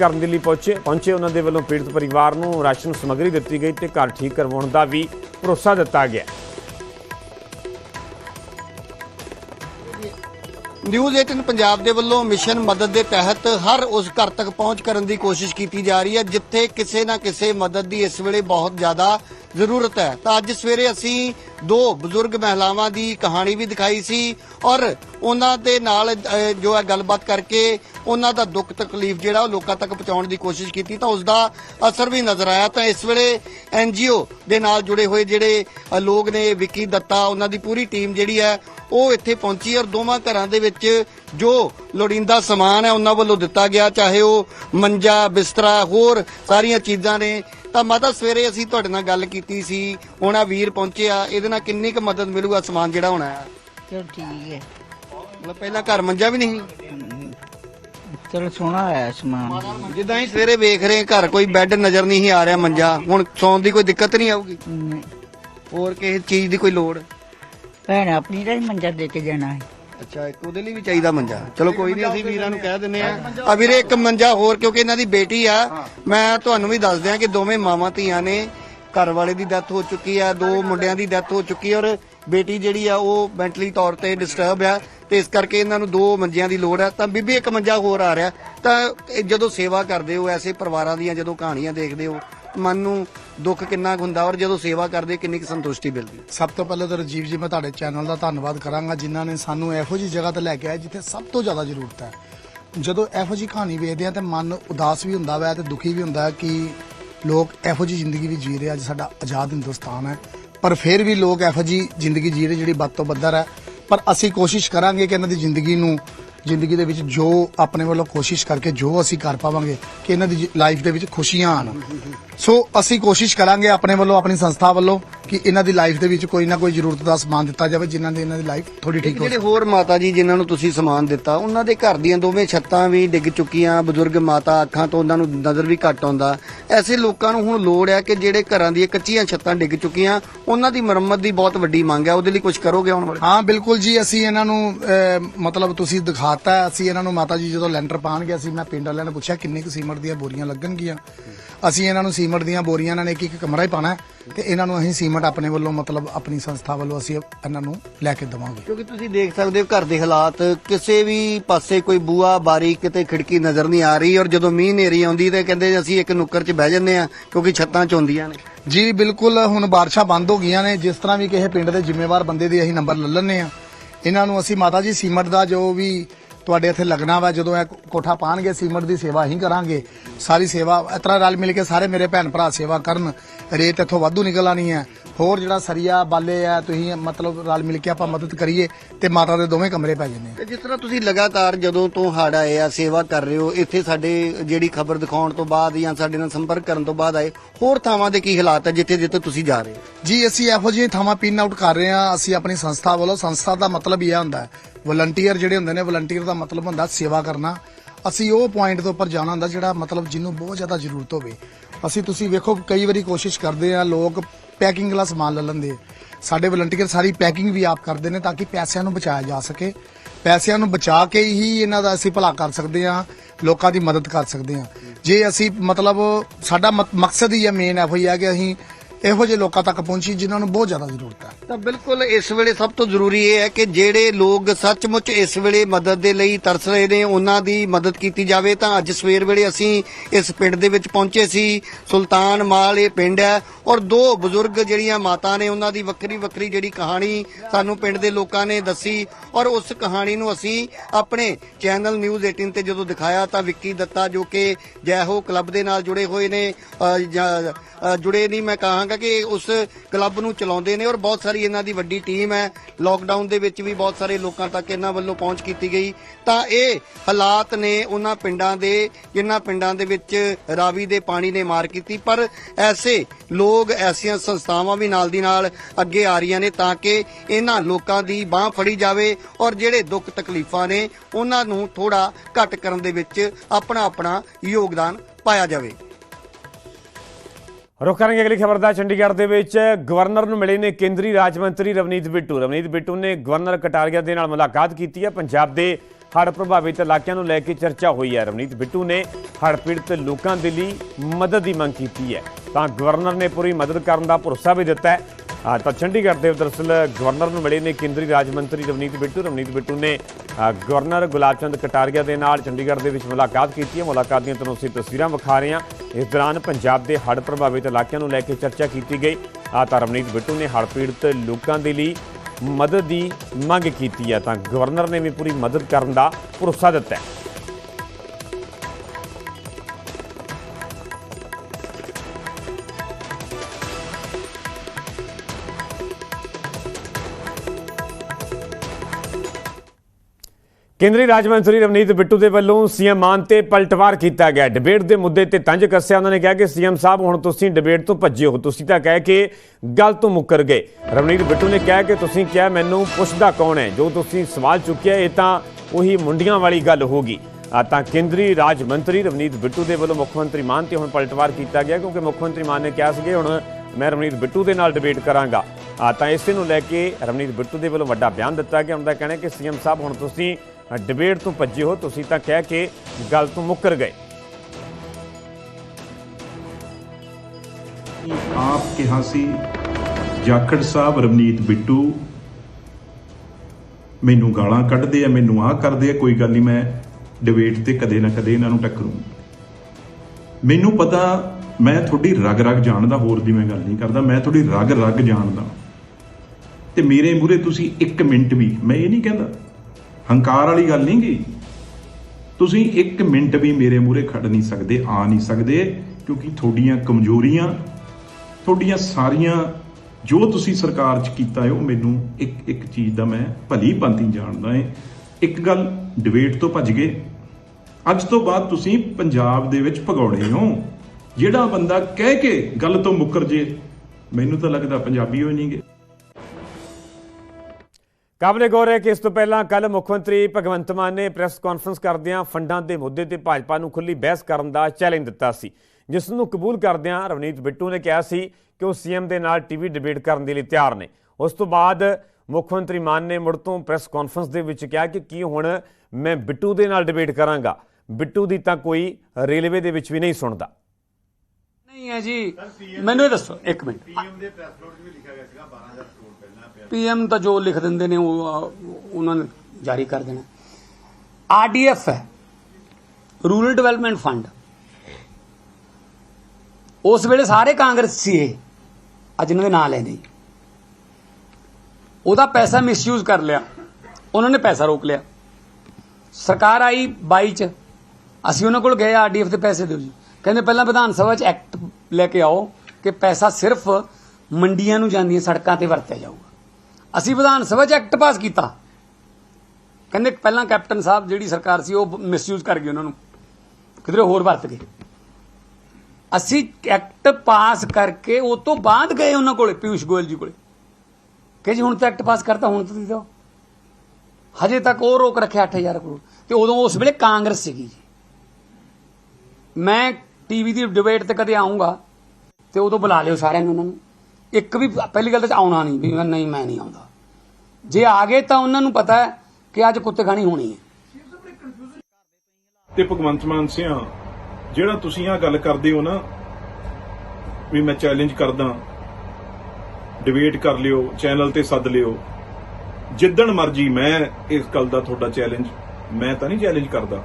ਕਰਨ ਦੇ ਲਈ ਪਹੁੰਚੇ ਪਹੁੰਚੇ ਉਹਨਾਂ ਦੇ ਵੱਲੋਂ ਪੀੜਤ ਪਰਿਵਾਰ ਨੂੰ ਰਾਸ਼ਨ ਸਮੱਗਰੀ ਦਿੱਤੀ ਗਈ ਤੇ ਘਰ ਠੀਕ ਕਰਵਾਉਣ ਦਾ ਵੀ ਭਰੋਸਾ ਦਿੱਤਾ ਗਿਆ। ਨਿਊਜ਼ 18 ਪੰਜਾਬ ਦੇ ਵੱਲੋਂ ਮਿਸ਼ਨ ਮਦਦ ਦੇ ਤਹਿਤ ਹਰ ਉਸ ਘਰ ਤੱਕ ਪਹੁੰਚ ਕਰਨ ਦੀ ਕੋਸ਼ਿਸ਼ ਕੀਤੀ ਜਾ ਰਹੀ ਹੈ, ਜਿੱਥੇ ਕਿਸੇ ਨਾ ਕਿਸੇ ਮਦਦ ਦੀ ਇਸ ਵੇਲੇ ਬਹੁਤ ਜ਼ਿਆਦਾ ਜ਼ਰੂਰਤ ਹੈ। ਤਾਂ ਅੱਜ ਸਵੇਰੇ ਅਸੀਂ ਦੋ ਬਜ਼ੁਰਗ ਮਹਿਲਾਵਾਂ ਦੀ ਕਹਾਣੀ ਵੀ ਦਿਖਾਈ ਸੀ ਔਰ ਉਹਨਾਂ ਦੇ ਨਾਲ ਜੋ ਹੈ ਗੱਲਬਾਤ ਕਰਕੇ ਉਹਨਾਂ ਦਾ ਦੁੱਖ ਤਕਲੀਫ ਜਿਹੜਾ ਉਹ ਲੋਕਾਂ ਤੱਕ ਪਹੁੰਚਾਉਣ ਦੀ ਕੋਸ਼ਿਸ਼ ਕੀਤੀ ਤਾਂ ਉਸ ਦਾ ਅਸਰ ਵੀ ਨਜ਼ਰ ਆਇਆ। ਤਾਂ ਇਸ ਵੇਲੇ ਐਨਜੀਓ ਦੇ ਨਾਲ ਜੁੜੇ ਹੋਏ ਜਿਹੜੇ ਲੋਕ ਨੇ ਵਿੱਕੀ ਦੱਤਾ, ਉਹਨਾਂ ਦੀ ਪੂਰੀ ਟੀਮ ਜਿਹੜੀ ਹੈ ਉਹ ਇੱਥੇ ਪਹੁੰਚੀ ਔਰ ਦੋਵਾਂ ਘਰਾਂ ਦੇ ਵਿੱਚ ਜੋ ਲੋੜੀਂਦਾ ਸਮਾਨ ਹੈ ਉਹਨਾਂ ਵੱਲੋਂ ਦਿੱਤਾ ਗਿਆ। ਚਾਹੇ ਉਹ ਮੰਜਾ, ਬਿਸਤਰਾ, ਹੋਰ ਸਾਰੀਆਂ ਚੀਜ਼ਾਂ ਨੇ ਤਾਂ ਮਾਤਾ ਸਵੇਰੇ ਅਸੀਂ ਤੁਹਾਡੇ ਨਾਲ ਗੱਲ ਕੀਤੀ ਸੀ ਹੁਣ ਆ ਵੀਰ ਪਹੁੰਚਿਆ ਇਹਦੇ ਨਾਲ ਕਿੰਨੀ ਕੁ ਮਦਦ ਮਿਲੂਗਾ ਸਮਾਨ ਜਿਹੜਾ ਹੋਣਾ ਹੈ? ਚਲ ਠੀਕ ਹੈ। ਮਤਲਬ ਪਹਿਲਾਂ ਘਰ ਮੰਜਾ ਵੀ ਨਹੀਂ? ਚਲ ਸੋਹਣਾ ਆਇਆ ਸਮਾਨ। ਜਿੱਦਾਂ ਹੀ ਸਵੇਰੇ ਵੇਖ ਰਹੇ ਘਰ ਕੋਈ ਬੈੱਡ ਨਜ਼ਰ ਨਹੀਂ ਸੀ ਆ ਰਿਹਾ ਮੰਜਾ ਹੁਣ ਸੌਣ ਦੀ ਕੋਈ ਦਿੱਕਤ ਨਹੀਂ ਆਊਗੀ? ਨਹੀਂ। ਹੋਰ ਕਿਸੇ ਚੀਜ਼ ਦੀ ਕੋਈ ਲੋੜ? ਭੈਣ ਆਪਣੀ ਦਾ ਹੀ ਮੰਜਾ ਦੇ ਕੇ ਜਾਣਾ ਹੈ। ਅੱਛਾ ਇੱਕ ਉਹਦੇ ਲਈ ਵੀ ਚਾਹੀਦਾ ਮੰਜਾ। ਚਲੋ ਕੋਈ ਨਹੀਂ ਅਸੀਂ ਵੀਰਾਂ ਨੂੰ ਕਹਿ ਦਿੰਨੇ ਆ ਆ ਵੀਰੇ ਇੱਕ ਮੰਜਾ ਹੋਰ ਕਿਉਂਕਿ ਇਹਨਾਂ ਦੀ ਬੇਟੀ ਆ। ਮੈਂ ਤੁਹਾਨੂੰ ਵੀ ਦੱਸ ਦਿਆਂ ਕਿ ਦੋਵੇਂ ਮਾਵਾਂ ਧੀਆਂ ਨੇ। ਘਰ ਵਾਲੇ ਦੀ ਡੈਥ ਹੋ ਚੁੱਕੀ ਆ ਦੋ ਮੁੰਡਿਆਂ ਦੀ ਡੈਥ ਹੋ ਚੁੱਕੀ ਔਰ ਬੇਟੀ ਜਿਹੜੀ ਆ ਉਹ ਮੈਂਟਲੀ ਤੌਰ ਤੇ ਡਿਸਟਰਬ ਆ। ਤੇ ਇਸ ਕਰਕੇ ਇਹਨਾਂ ਨੂੰ ਦੋ ਮੰਜਿਆਂ ਦੀ ਲੋੜ ਆ। ਤਾਂ ਬੀਬੀ ਇੱਕ ਮੰਜਾ ਹੋਰ ਆ ਰਿਹਾ। ਤਾਂ ਇਹ ਜਦੋਂ ਸੇਵਾ ਕਰਦੇ ਹੋ ਐਸੇ ਪਰਿਵਾਰਾਂ ਦੀਆਂ ਜਦੋਂ ਕਹਾਣੀਆਂ ਦੇਖਦੇ ਹੋ ਮਨ ਨੂੰ ਦੁੱਖ ਕਿੰਨਾ ਕੁ ਹੁੰਦਾ ਔਰ ਜਦੋਂ ਸੇਵਾ ਕਰਦੇ ਕਿੰਨੀ ਕੁ ਸੰਤੁਸ਼ਟੀ ਮਿਲਦੀ? ਸਭ ਤੋਂ ਪਹਿਲਾਂ ਤਾਂ ਰਜੀਵ ਜੀ, ਮੈਂ ਤੁਹਾਡੇ ਚੈਨਲ ਦਾ ਧੰਨਵਾਦ ਕਰਾਂਗਾ, ਜਿਨ੍ਹਾਂ ਨੇ ਸਾਨੂੰ ਇਹੋ ਜਿਹੀ ਜਗ੍ਹਾ ਤੇ ਲੈ ਕੇ ਆਏ ਜਿੱਥੇ ਸਭ ਤੋਂ ਜ਼ਿਆਦਾ ਜ਼ਰੂਰਤ ਹੈ। ਜਦੋਂ ਇਹੋ ਜਿਹੀ ਕਹਾਣੀ ਵੇਖਦੇ ਆ ਤੇ ਮਨ ਉਦਾਸ ਵੀ ਹੁੰਦਾ ਵਾ ਤੇ ਦੁਖੀ ਵੀ ਹੁੰਦਾ ਕਿ ਲੋਕ ਇਹੋ ਜਿਹੀ ਜ਼ਿੰਦਗੀ ਵੀ ਜੀ ਰਹੇ ਅੱਜ ਸਾਡਾ ਆਜ਼ਾਦ ਹਿੰਦੁਸਤਾਨ ਹੈ। ਪਰ ਫਿਰ ਵੀ ਲੋਕ ਇਹੋ ਜਿਹੀ ਜ਼ਿੰਦਗੀ ਜੀ ਰਹੇ ਜਿਹੜੀ ਵੱਧ ਤੋਂ ਬੱਦਰ ਹੈ। ਪਰ ਅਸੀਂ ਕੋਸ਼ਿਸ਼ ਕਰਾਂਗੇ ਕਿ ਇਹਨਾਂ ਦੀ ਜ਼ਿੰਦਗੀ ਨੂੰ, ਜ਼ਿੰਦਗੀ ਦੇ ਵਿੱਚ ਜੋ ਆਪਣੇ ਵੱਲੋਂ ਕੋਸ਼ਿਸ਼ ਕਰਕੇ ਜੋ ਅਸੀਂ ਕਰ ਪਾਵਾਂਗੇ, ਕਿ ਇਹਨਾਂ ਦੀ ਲਾਈਫ ਦੇ ਵਿੱਚ ਖੁਸ਼ੀਆਂ ਆਣ। ਸੋ ਅਸੀਂ ਕੋਸ਼ਿਸ਼ ਕਰਾਂਗੇ ਆਪਣੇ ਵੱਲੋਂ ਆਪਣੀ ਸੰਸਥਾ ਵੱਲੋਂ ਕਿ ਇਹਨਾਂ ਦੀ ਲਾਈਫ ਦੇ ਵਿੱਚ ਕੋਈ ਨਾ ਕੋਈ ਜ਼ਰੂਰਤ ਦਾ ਸਮਾਨ ਦਿੱਤਾ ਜਾਵੇ ਜਿਨ੍ਹਾਂ ਦੀ ਇਹਨਾਂ ਦੀ ਲਾਈਫ ਥੋੜੀ ਠੀਕ ਹੋ ਜਿਹੜੇ ਹੋਰ ਮਾਤਾ ਜੀ ਜਿਨ੍ਹਾਂ ਨੂੰ ਤੁਸੀਂ ਸਮਾਨ ਦਿੱਤਾ ਉਹਨਾਂ ਦੇ ਘਰ ਦੀਆਂ ਦੋਵੇਂ ਛੱਤਾਂ ਵੀ ਡਿੱਗ ਚੁੱਕੀਆਂ ਬਜ਼ੁਰਗ ਮਾਤਾ ਅੱਖਾਂ ਤੋਂ ਉਹਨਾਂ ਨੂੰ ਨਜ਼ਰ ਵੀ ਘੱਟ ਆਉਂਦਾ। ਐਸੇ ਲੋਕਾਂ ਨੂੰ ਹੁਣ ਲੋੜ ਹੈ ਕਿ ਜਿਹੜੇ ਘਰਾਂ ਦੀਆਂ ਕੱਚੀਆਂ ਛੱਤਾਂ ਡਿੱਗ ਚੁੱਕੀਆਂ ਉਹਨਾਂ ਦੀ ਮੁਰੰਮਤ ਦੀ ਬਹੁਤ ਵੱਡੀ ਮੰਗ ਹੈ। ਉਹਦੇ ਲਈ ਕੁਝ ਕਰੋਗੇ ਆਉਣ ਵਾਲੇ? ਹਾਂ ਬਿਲਕੁਲ ਜੀ ਅਸੀਂ ਇਹਨਾਂ ਨੂੰ ਮਤਲਬ ਤੁਸੀਂ ਦਿਖਾਤਾ ਅਸੀਂ ਇਹਨਾਂ ਨੂੰ ਮਾਤਾ ਜੀ ਜਦੋਂ ਲੈਂਟਰ ਪਾਣਗੇ ਅਸੀਂ ਮੈਂ ਪਿੰਡ ਵਾਲਿਆਂ ਨੇ ਪੁੱਛਿਆ ਕਿੰਨੀ ਕੁ ਸੀਮਟ ਦੀਆਂ ਬੋਰੀਆਂ ਲੱਗਣਗੀਆਂ। ਅਸੀਂ ਇਹਨਾਂ ਨੂੰ ਸੀਮਟ ਦੀਆਂ ਬੋਰੀਆਂ ਇਹਨਾਂ ਨੇ ਇੱਕ ਇੱਕ ਕਮਰਾ ਹੀ ਪਾਣਾ ਤੇ ਇਹਨਾਂ ਨੂੰ ਅਸੀਂ ਸੀਮਟ ਆਪਣੇ ਵੱਲੋਂ ਮਤਲਬ ਆਪਣੀ ਸੰਸਥਾ ਵੱਲੋਂ ਅਸੀਂ ਇਹਨਾਂ ਨੂੰ ਲੈ ਕੇ ਦੇਵਾਂਗੇ। ਕਿਉਂਕਿ ਤੁਸੀਂ ਦੇਖ ਸਕਦੇ ਹੋ ਘਰ ਦੇ ਹਾਲਾਤ ਕਿਸੇ ਵੀ ਪਾਸੇ ਕੋਈ ਬੂਆ ਬਾਰੀ ਕਿਤੇ ਖਿੜਕੀ ਨਜ਼ਰ ਨਹੀਂ ਆ ਰਹੀ ਔਰ ਜਦੋਂ ਮੀਂਹ ਨੇਰੀ ਆਉਂਦੀ ਤੇ ਕਹਿੰਦੇ ਅਸੀਂ ਇੱਕ ਨੁੱਕਰ 'ਚ ਬਹਿ ਜੰਨੇ ਆ ਕਿਉਂਕਿ ਛੱਤਾਂ 'ਚ ਹੁੰਦੀਆਂ ਨੇ। ਜੀ ਬਿਲਕੁਲ ਹੁਣ ਬਾਰਿਸ਼ਾਂ ਬੰਦ ਹੋ ਗਈਆਂ ਨੇ ਜਿਸ ਤਰ੍ਹਾਂ ਵੀ ਕਿਸੇ ਪਿੰਡ ਦੇ ਜ਼ਿੰਮੇਵਾਰ ਬੰਦੇ ਦੇ ਅਸੀਂ ਨੰਬਰ ਲੈ ਲੈਂਦੇ ਆ ਇਹਨਾਂ ਨੂੰ ਅਸੀਂ ਮਾਤਾ ਜੀ ਸੀਮਟ ਦਾ ਜੋ ਵੀ ਤੁਹਾਡੇ ਇੱਥੇ ਲੱਗਣਾ ਵਾ ਜਦੋਂ ਇਹ ਕੋਠਾ ਪਾਣਗੇ ਸੀਮਟ ਦੀ ਸੇਵਾ ਹੀ ਕਰਾਂਗੇ। ਸਾਰੀ ਸੇਵਾ ਇਸ ਤਰ੍ਹਾਂ ਰਲ ਮਿਲ ਕੇ ਸਾਰੇ ਮੇਰੇ ਭੈਣ ਭਰਾ ਸੇਵਾ ਕਰਨ। ਰੇਤ ਇੱਥੋਂ ਵਾਧੂ ਨਿਕਲ ਆਣੀ ਹੈ। ਹੋਰ ਜਿਹੜਾ ਸਰੀਆ ਬਾਲੇ ਆ ਤੁਸੀਂ ਮਤਲਬ ਰਲ ਮਿਲ ਕੇ ਆਪਾਂ ਮਦਦ ਕਰੀਏ ਤੇ ਮਾਤਾ ਦੇ ਦੋਵੇਂ ਕਮਰੇ ਪੈ ਜਾਂਦੇ ਤੇ ਜਿਸ ਤਰ੍ਹਾਂ ਤੁਸੀਂ ਲਗਾਤਾਰ ਜਦੋਂ ਤੋਂ ਹੜ ਆਏ ਆ ਸੇਵਾ ਕਰ ਰਹੇ ਹੋ ਇੱਥੇ ਸਾਡੇ ਜਿਹੜੀ ਖਬਰ ਦਿਖਾਉਣ ਤੋਂ ਬਾਅਦ ਜਾਂ ਸਾਡੇ ਨਾਲ ਸੰਪਰਕ ਕਰਨ ਤੋਂ ਬਾਅਦ ਆਏ ਹੋਰ ਥਾਵਾਂ ਦੇ ਕੀ ਹਾਲਾਤ ਹੈ ਜਿੱਥੇ ਜਿੱਥੇ ਤੁਸੀਂ ਜਾ ਰਹੇ ਹੋ? ਜੀ ਅਸੀਂ ਇਹੋ ਜਿਹੀ ਥਾਵਾਂ ਪਿੰਨ ਆਊਟ ਕਰ ਰਹੇ ਹਾਂ। ਅਸੀਂ ਆਪਣੀ ਸੰਸਥਾ ਵੱਲੋਂ ਸੰਸਥਾ ਦਾ ਮਤਲਬ ਇਹ ਹੁੰਦਾ ਹੈ ਵਲੰਟੀਅਰ ਜਿਹੜੇ ਹੁੰਦੇ ਨੇ ਵਲੰਟੀਅਰ ਦਾ ਮਤਲਬ ਹੁੰਦਾ ਸੇਵਾ ਕਰਨਾ। ਅਸੀਂ ਉਹ ਪੁਆਇੰਟ ਦੇ ਉੱਪਰ ਜਾਣਾ ਹੁੰਦਾ ਜਿਹੜਾ ਮਤਲਬ ਜਿਹਨੂੰ ਬਹੁਤ ਜ਼ਿਆਦਾ ਜ਼ਰੂਰਤ ਹੋਵੇ। ਅਸੀਂ ਤੁਸੀਂ ਵੇਖੋ ਕਈ ਵਾਰੀ ਕੋਸ਼ਿਸ਼ ਕਰਦੇ ਆ, ਲੋਕ ਪੈਕਿੰਗ ਵਾਲਾ ਸਮਾਨ ਲੈ ਲੈਂਦੇ। ਸਾਡੇ ਵਲੰਟੀਅਰ ਸਾਰੀ ਪੈਕਿੰਗ ਵੀ ਆਪ ਕਰਦੇ ਨੇ ਤਾਂ ਕਿ ਪੈਸਿਆਂ ਨੂੰ ਬਚਾਇਆ ਜਾ ਸਕੇ। ਪੈਸਿਆਂ ਨੂੰ ਬਚਾ ਕੇ ਹੀ ਇਹਨਾਂ ਦਾ ਅਸੀਂ ਭਲਾ ਕਰ ਸਕਦੇ ਹਾਂ ਲੋਕਾਂ ਦੀ ਮਦਦ ਕਰ ਸਕਦੇ ਹਾਂ ਜੇ ਅਸੀਂ ਮਤਲਬ ਸਾਡਾ ਮਕ- ਮਕਸਦ ਹੀ ਹੈ ਮੇਨ ਇਹੋ ਹੀ ਹੈ ਕਿ ਅਸੀਂ ਇਹੋ ਜਿਹੇ ਲੋਕਾਂ ਤੱਕ ਪਹੁੰਚੀ ਜਿਨ੍ਹਾਂ ਨੂੰ ਬਹੁਤ ਜ਼ਿਆਦਾ ਜ਼ਰੂਰਤ ਹੈ। ਤਾਂ ਬਿਲਕੁਲ ਇਸ ਵੇਲੇ ਸਭ ਤੋਂ ਜ਼ਰੂਰੀ ਇਹ ਹੈ ਕਿ ਜਿਹੜੇ ਲੋਕ ਸੱਚਮੁੱਚ ਇਸ ਵੇਲੇ ਮਦਦ ਦੇ ਲਈ ਤਰਸ ਰਹੇ ਨੇ, ਉਹਨਾਂ ਦੀ ਮਦਦ ਕੀਤੀ ਜਾਵੇ। ਤਾਂ ਅੱਜ ਸਵੇਰ ਵੇਲੇ ਅਸੀਂ ਇਸ ਪਿੰਡ ਦੇ ਵਿੱਚ ਪਹੁੰਚੇ ਸੀ। ਸੁਲਤਾਨ ਮਾਲ ਇਹ ਪਿੰਡ ਹੈ ਔਰ ਦੋ ਬਜ਼ੁਰਗ ਜਿਹੜੀਆਂ ਮਾਤਾ ਨੇ, ਉਹਨਾਂ ਦੀ ਵੱਖਰੀ ਵੱਖਰੀ ਜਿਹੜੀ ਕਹਾਣੀ ਸਾਨੂੰ ਪਿੰਡ ਦੇ ਲੋਕਾਂ ਨੇ ਦੱਸੀ। ਔਰ ਉਸ ਕਹਾਣੀ ਨੂੰ ਅਸੀਂ ਆਪਣੇ ਚੈਨਲ ਨਿਊਜ਼ 18 ਤੇ ਜਦੋਂ ਦਿਖਾਇਆ ਤਾਂ ਵਿੱਕੀ ਦੱਤਾ ਜੋ ਕਿ ਜੈਹੋ ਕਲੱਬ ਦੇ ਨਾਲ ਜੁੜੇ ਹੋਏ ਨੇ। ਜੁੜੇ ਨਹੀਂ, ਮੈਂ ਕਹਾਂਗਾ ਕਿ ਉਸ ਕਲੱਬ ਨੂੰ ਚਲਾਉਂਦੇ ਨੇ ਔਰ ਬਹੁਤ ਸਾਰੀ ਇਹਨਾਂ ਦੀ ਵੱਡੀ ਟੀਮ ਹੈ। ਲੋਕਡਾਊਨ ਦੇ ਵਿੱਚ ਵੀ ਬਹੁਤ ਸਾਰੇ ਲੋਕਾਂ ਤੱਕ ਇਹਨਾਂ ਵੱਲੋਂ ਪਹੁੰਚ ਕੀਤੀ ਗਈ। ਤਾਂ ਇਹ ਹਾਲਾਤ ਨੇ ਉਹਨਾਂ ਪਿੰਡਾਂ ਦੇ, ਜਿਨ੍ਹਾਂ ਪਿੰਡਾਂ ਦੇ ਵਿੱਚ ਰਾਵੀ ਦੇ ਪਾਣੀ ਨੇ ਮਾਰ ਕੀਤੀ। ਪਰ ਐਸੇ ਲੋਕ, ਐਸੀਆਂ ਸੰਸਥਾਵਾਂ ਵੀ ਨਾਲ ਦੀ ਨਾਲ ਅੱਗੇ ਆ ਰਹੀਆਂ ਨੇ ਤਾਂ ਕਿ ਇਹਨਾਂ ਲੋਕਾਂ ਦੀ ਬਾਹ ਫੜੀ ਜਾਵੇ ਔਰ ਜਿਹੜੇ ਦੁੱਖ ਤਕਲੀਫਾਂ ਨੇ, ਉਹਨਾਂ ਨੂੰ ਥੋੜਾ ਘੱਟ ਕਰਨ ਦੇ ਵਿੱਚ ਆਪਣਾ ਆਪਣਾ ਯੋਗਦਾਨ ਪਾਇਆ ਜਾਵੇ। ਰੁਕ ਕਰਾਂਗੇ ਅਗਲੀ ਖਬਰ ਦਾ ਚੰਡੀਗੜ੍ਹ ਦੇ ਵਿੱਚ। ਗਵਰਨਰ ਨੂੰ ਮਿਲੇ ਨੇ ਕੇਂਦਰੀ ਰਾਜ ਮੰਤਰੀ ਰਵਨੀਤ ਬਿੱਟੂ। ਰਵਨੀਤ ਬਿੱਟੂ ਨੇ ਗਵਰਨਰ ਕਟਾਰੀਆ ਦੇ ਨਾਲ ਮੁਲਾਕਾਤ ਕੀਤੀ ਹੈ। ਪੰਜਾਬ ਦੇ ਹੜ੍ਹ ਪ੍ਰਭਾਵਿਤ ਇਲਾਕਿਆਂ ਨੂੰ ਲੈ ਕੇ ਚਰਚਾ ਹੋਈ ਹੈ। ਰਵਨੀਤ ਬਿੱਟੂ ਨੇ ਹੜ੍ਹ ਪੀੜਤ ਲੋਕਾਂ ਦੇ ਲਈ ਮਦਦ ਦੀ ਮੰਗ ਕੀਤੀ ਹੈ। ਤਾਂ ਗਵਰਨਰ ਨੇ ਪੂਰੀ ਮਦਦ ਕਰਨ ਦਾ ਭਰੋਸਾ ਵੀ ਦਿੱਤਾ ਹੈ। ਤਾਂ ਚੰਡੀਗੜ੍ਹ ਦੇ ਦਰਅਸਲ ਗਵਰਨਰ ਨੂੰ ਮਿਲੇ ਨੇ ਕੇਂਦਰੀ ਰਾਜ ਮੰਤਰੀ ਰਵਨੀਤ ਬਿੱਟੂ। ਰਵਨੀਤ ਬਿੱਟੂ ਨੇ ਗਵਰਨਰ ਗੁਲਾਬ ਚੰਦ ਕਟਾਰੀਆ ਦੇ ਨਾਲ ਚੰਡੀਗੜ੍ਹ ਦੇ ਵਿੱਚ ਮੁਲਾਕਾਤ ਕੀਤੀ ਹੈ। ਮੁਲਾਕਾਤ ਦੀਆਂ ਤੁਹਾਨੂੰ ਅਸੀਂ ਤਸਵੀਰਾਂ ਵਿਖਾ ਰਹੇ ਹਾਂ। ਇਸ ਦੌਰਾਨ ਪੰਜਾਬ ਦੇ ਹੜ੍ਹ ਪ੍ਰਭਾਵਿਤ ਇਲਾਕਿਆਂ ਨੂੰ ਲੈ ਕੇ ਚਰਚਾ ਕੀਤੀ ਗਈ। ਆ ਤਾਂ ਰਵਨੀਤ ਬਿੱਟੂ ਨੇ ਹੜ੍ਹ ਪੀੜਤ ਲੋਕਾਂ ਦੇ ਲਈ ਮਦਦ ਦੀ ਮੰਗ ਕੀਤੀ ਹੈ। ਤਾਂ ਗਵਰਨਰ ਨੇ ਵੀ ਪੂਰੀ ਮਦਦ ਕਰਨ ਦਾ ਭਰੋਸਾ ਦਿੱਤਾ ਹੈ। ਕੇਂਦਰੀ ਰਾਜ ਮੰਤਰੀ ਰਵਨੀਤ ਬਿੱਟੂ ਦੇ ਵੱਲੋਂ ਸੀਐਮ ਮਾਨ ਤੇ ਪਲਟਵਾਰ ਕੀਤਾ ਗਿਆ। ਡਿਬੇਟ ਦੇ ਮੁੱਦੇ ਤੇ ਤੰਜ ਕੱਸਿਆ। ਉਹਨਾਂ ਨੇ ਕਿਹਾ ਕਿ ਸੀਐਮ ਸਾਹਿਬ, ਹੁਣ ਤੁਸੀਂ ਡਿਬੇਟ ਤੋਂ ਭੱਜੇ ਹੋ। ਤੁਸੀਂ ਤਾਂ ਕਹਿ ਕੇ ਗੱਲ ਤੋਂ ਮੁੱਕਰ ਗਏ। ਰਵਨੀਤ ਬਿੱਟੂ ਨੇ ਕਿਹਾ ਕਿ ਤੁਸੀਂ ਕਿਹਾ, ਮੈਨੂੰ ਪੁੱਛਦਾ ਕੌਣ ਹੈ? ਜੋ ਤੁਸੀਂ ਸਵਾਲ ਚੁੱਕਿਆ, ਇਹ ਤਾਂ ਉਹੀ ਮੁੰਡੀਆਂ ਵਾਲੀ ਗੱਲ ਹੋਗੀ ਆ ਤਾਂ ਕੇਂਦਰੀ ਰਾਜ ਮੰਤਰੀ ਰਵਨੀਤ ਬਿੱਟੂ ਦੇ ਵੱਲੋਂ ਮੁੱਖ ਮੰਤਰੀ ਮਾਨ ਤੇ ਹੁਣ ਪਲਟਵਾਰ ਕੀਤਾ ਗਿਆ, ਕਿਉਂਕਿ ਮੁੱਖ ਮੰਤਰੀ ਮਾਨ ਨੇ ਕਿਹਾ ਸੀਗੇ ਹੁਣ ਮੈਂ ਰਵਨੀਤ ਬਿੱਟੂ ਦੇ ਨਾਲ ਡਿਬੇਟ ਕਰਾਂਗਾ। ਤਾਂ ਇਸੇ ਨੂੰ ਲੈ ਕੇ ਰਵਨੀਤ ਬਿੱਟੂ ਦੇ ਵੱਲੋਂ ਵੱਡਾ ਬਿਆਨ ਦਿੱਤਾ ਗਿਆ। ਉਹਨਾਂ ਦਾ ਕਹਿਣਾ ਹੈ ਕਿ ਸੀਐਮ ਸਾਹਿਬ, ਹੁਣ ਤੁਸੀਂ ਡਿਬੇਟ ਤੋਂ ਭੱਜੇ ਹੋ, ਤੁਸੀਂ ਤਾਂ ਕਹਿ ਕੇ ਗੱਲ ਤੋਂ ਮੁੱਕਰ ਗਏ। ਆਪ ਕਿਹਾ ਸੀ, ਜਾਖੜ ਸਾਹਿਬ, ਰਵਨੀਤ ਬਿੱਟੂ, ਮੈਨੂੰ ਗਾਲਾਂ ਕੱਢਦੇ ਆ, ਮੈਨੂੰ ਆਹ ਕਰਦੇ ਆ, ਕੋਈ ਗੱਲ ਨਹੀਂ, ਮੈਂ ਡਿਬੇਟ ਤੇ ਕਦੇ ਨਾ ਕਦੇ ਇਹਨਾਂ ਨੂੰ ਟੱਕਰੂ। ਮੈਨੂੰ ਪਤਾ, ਮੈਂ ਤੁਹਾਡੀ ਰਗ ਰਗ ਜਾਣਦਾ ਹੋਰ ਦੀ ਮੈਂ ਗੱਲ ਨਹੀਂ ਕਰਦਾ, ਮੈਂ ਤੁਹਾਡੀ ਰਗ ਰਗ ਜਾਣਦਾ ਤੇ ਮੇਰੇ ਮੂਹਰੇ ਤੁਸੀਂ 1 ਮਿੰਟ ਵੀ, ਮੈਂ ਇਹ ਨਹੀਂ ਕਹਿੰਦਾ ਹੰਕਾਰ ਵਾਲੀ ਗੱਲ ਨਹੀਂ ਗੀ ਤੁਸੀਂ 1 ਮਿੰਟ ਵੀ ਮੇਰੇ ਮੂਹਰੇ ਖੜ ਨਹੀਂ ਸਕਦੇ, ਆ ਨਹੀਂ ਸਕਦੇ, ਕਿਉਂਕਿ ਤੁਹਾਡੀਆਂ ਕਮਜ਼ੋਰੀਆਂ, ਤੁਹਾਡੀਆਂ ਸਾਰੀਆਂ ਜੋ ਤੁਸੀਂ ਸਰਕਾਰ 'ਚ ਕੀਤਾ ਹੈ, ਉਹ ਮੈਨੂੰ ਇੱਕ ਇੱਕ ਚੀਜ਼ ਦਾ ਮੈਂ ਭਲੀ ਭਾਂਤੀ ਜਾਣਦਾ ਹਾਂ। ਇੱਕ ਗੱਲ ਡਿਬੇਟ ਤੋਂ ਭੱਜ ਗਏ। ਅੱਜ ਤੋਂ ਬਾਅਦ ਤੁਸੀਂ ਪੰਜਾਬ ਦੇ ਵਿੱਚ ਭਗੌੜੇ ਹੋ। ਜਿਹੜਾ ਬੰਦਾ ਕਹਿ ਕੇ ਗੱਲ ਤੋਂ ਮੁੱਕਰ ਜੇ, ਮੈਨੂੰ ਤਾਂ ਲੱਗਦਾ ਪੰਜਾਬੀ ਹੋਈ ਨਹੀਂਗੇ। ਕਾਬਲੇ ਗੌਰ ਹੈ ਕਿ ਇਸ ਤੋਂ ਪਹਿਲਾਂ ਕੱਲ ਮੁੱਖ ਮੰਤਰੀ ਭਗਵੰਤ ਮਾਨ ਨੇ ਪ੍ਰੈਸ ਕਾਨਫਰੰਸ ਕਰਦਿਆਂ ਫੰਡਾਂ ਦੇ ਮੁੱਦੇ ਤੇ ਭਾਜਪਾ ਨੂੰ ਖੁੱਲੀ ਬਹਿਸ ਕਰਨ ਦਾ ਚੈਲੰਜ ਦਿੱਤਾ ਸੀ ਜਿਸ ਨੂੰ ਕਬੂਲ ਕਰਦਿਆਂ ਰਵਨੀਤ ਬਿੱਟੂ ਨੇ ਕਿਹਾ ਸੀ ਕਿ ਉਹ ਸੀਐਮ ਦੇ ਨਾਲ ਟੀਵੀ ਡਿਬੇਟ ਕਰਨ ਦੇ ਲਈ ਤਿਆਰ ਨੇ। ਉਸ ਤੋਂ ਬਾਅਦ ਮੁੱਖ ਮੰਤਰੀ ਮਾਨ ਨੇ ਮੁੜ ਤੋਂ ਪ੍ਰੈਸ ਕਾਨਫਰੰਸ ਦੇ ਵਿੱਚ ਕਿਹਾ ਕਿ ਕੀ ਹੁਣ ਮੈਂ ਬਿੱਟੂ ਦੇ ਨਾਲ ਡਿਬੇਟ ਕਰਾਂਗਾ। ਬਿੱਟੂ ਦੀ ਤਾਂ ਕੋਈ ਰੇਲਵੇ ਦੇ ਵਿੱਚ ਵੀ ਨਹੀਂ ਸੁਣਦਾ। ਨਹੀਂ ਹੈ ਜੀ। ਮੈਨੂੰ ਇਹ ਦੱਸੋ ਇੱਕ ਮਿੰਟ। ਪੀਐਮ ਦੇ ਪ੍ਰੈਸ ਨੋਟ ਵੀ ਲਿਖਿਆ ਗਿਆ ਸੀਗਾ 12000 ਕਰੋੜ ਪਹਿਲਾਂ ਪੀਐਮ ਤਾਂ ਜੋ ਲਿਖ ਦਿੰਦੇ ਨੇ, ਉਹ ਉਹਨਾਂ ਨੇ ਜਾਰੀ ਕਰ ਦੇਣਾ। ਆਰਡੀਐਫ ਹੈ, ਰੂਰਲ ਡਿਵੈਲਪਮੈਂਟ ਫੰਡ। ਉਸ ਵੇਲੇ ਸਾਰੇ ਕਾਂਗਰਸੀ ਇਹ, ਅੱਜ ਇਹਨਾਂ ਦੇ ਨਾਂ ਲੈਂਦੇ ਉਹਦਾ ਪੈਸਾ ਮਿਸਯੂਜ਼ ਕਰ ਲਿਆ, ਉਹਨਾਂ ਨੇ ਪੈਸਾ ਰੋਕ ਲਿਆ। ਸਰਕਾਰ ਆਈ 22 ਚ, ਅਸੀਂ ਉਹਨਾਂ ਕੋਲ ਗਏ, ਆਰਡੀਐਫ ਦੇ ਪੈਸੇ ਦਿਓ ਜੀ। ਕਹਿੰਦੇ ਪਹਿਲਾਂ ਵਿਧਾਨ ਸਭਾ ਚ ਐਕਟ ਲੈ ਕੇ ਆਓ ਕਿ ਪੈਸਾ ਸਿਰਫ ਮੰਡੀਆਂ ਨੂੰ ਜਾਂਦੀਆਂ ਸੜਕਾਂ ਤੇ ਵਰਤਿਆ ਜਾਊਗਾ। ਅਸੀਂ ਵਿਧਾਨ ਸਭਾ ਚ ਐਕਟ ਪਾਸ ਕੀਤਾ। ਕਹਿੰਦੇ ਪਹਿਲਾਂ ਕੈਪਟਨ ਸਾਹਿਬ ਜਿਹੜੀ ਸਰਕਾਰ ਸੀ, ਉਹ ਮਿਸਯੂਜ਼ ਕਰ ਗਈ ਉਹਨਾਂ ਨੂੰ। ਕਿਧਰੇ ਹੋਰ ਵਰਤ ਗਏ। ਅਸੀਂ ਐਕਟ ਪਾਸ ਕਰਕੇ ਉਹ ਤੋਂ ਬਾਅਦ ਗਏ ਉਹਨਾਂ ਕੋਲੇ ਪਿਊਸ਼ ਗੋਇਲ ਜੀ ਕੋਲੇ। ਕਿ ਜੀ ਹੁਣ ਤਾਂ ਐਕਟ ਪਾਸ ਕਰਤਾ, ਹੁਣ ਤਾਂ ਦਿਓ ਹਜੇ ਤੱਕ ਉਹ ਰੋਕ ਰੱਖਿਆ 8000 ਕਰੋੜ। ਤੇ ਉਦੋਂ ਉਸ ਵੇਲੇ ਕਾਂਗਰਸ ਸੀਗੀ ਜੀ। ਮੈਂ ਟੀਵੀ ਦੀ ਡਿਬੇਟ ਤੇ ਕਦੇ ਆਉਂਗਾ ਤੇ ਉਦੋਂ ਬੁਲਾ ਲਿਓ ਸਾਰਿਆਂ ਨੂੰ ਉਹਨਾਂ ਨੂੰ। ਇੱਕ ਵੀ ਪਹਿਲੀ ਗੱਲ ਤਾਂ ਆਉਣਾ ਨਹੀਂ, ਵੀ ਮੈਂ ਨਹੀਂ ਮੈਂ ਨਹੀਂ ਆਉਂਦਾ। ਜੇ ਆ ਗਏ ਤਾਂ ਉਹਨਾਂ ਨੂੰ ਪਤਾ ਹੈ ਕਿ ਅੱਜ ਕੁੱਤੇ ਖਾਣੀ ਹੋਣੀ ਹੈ। ਤੇ ਭਗਵੰਤ ਮਾਨ ਸਿਆ, ਜਿਹੜਾ ਤੁਸੀਂ ਆ ਗੱਲ ਕਰਦੇ ਹੋ ਨਾ, ਵੀ ਮੈਂ ਚੈਲੰਜ ਕਰਦਾ ਡਿਬੇਟ ਕਰ ਲਿਓ ਚੈਨਲ ਤੇ ਸੱਦ ਲਿਓ, ਜਿੱਦਣ ਮਰਜ਼ੀ ਮੈਂ ਇਸ ਗੱਲ ਦਾ ਤੁਹਾਡਾ ਚੈਲੰਜ ਮੈਂ ਤਾਂ ਨਹੀਂ ਚੈਲੰਜ ਕਰਦਾ,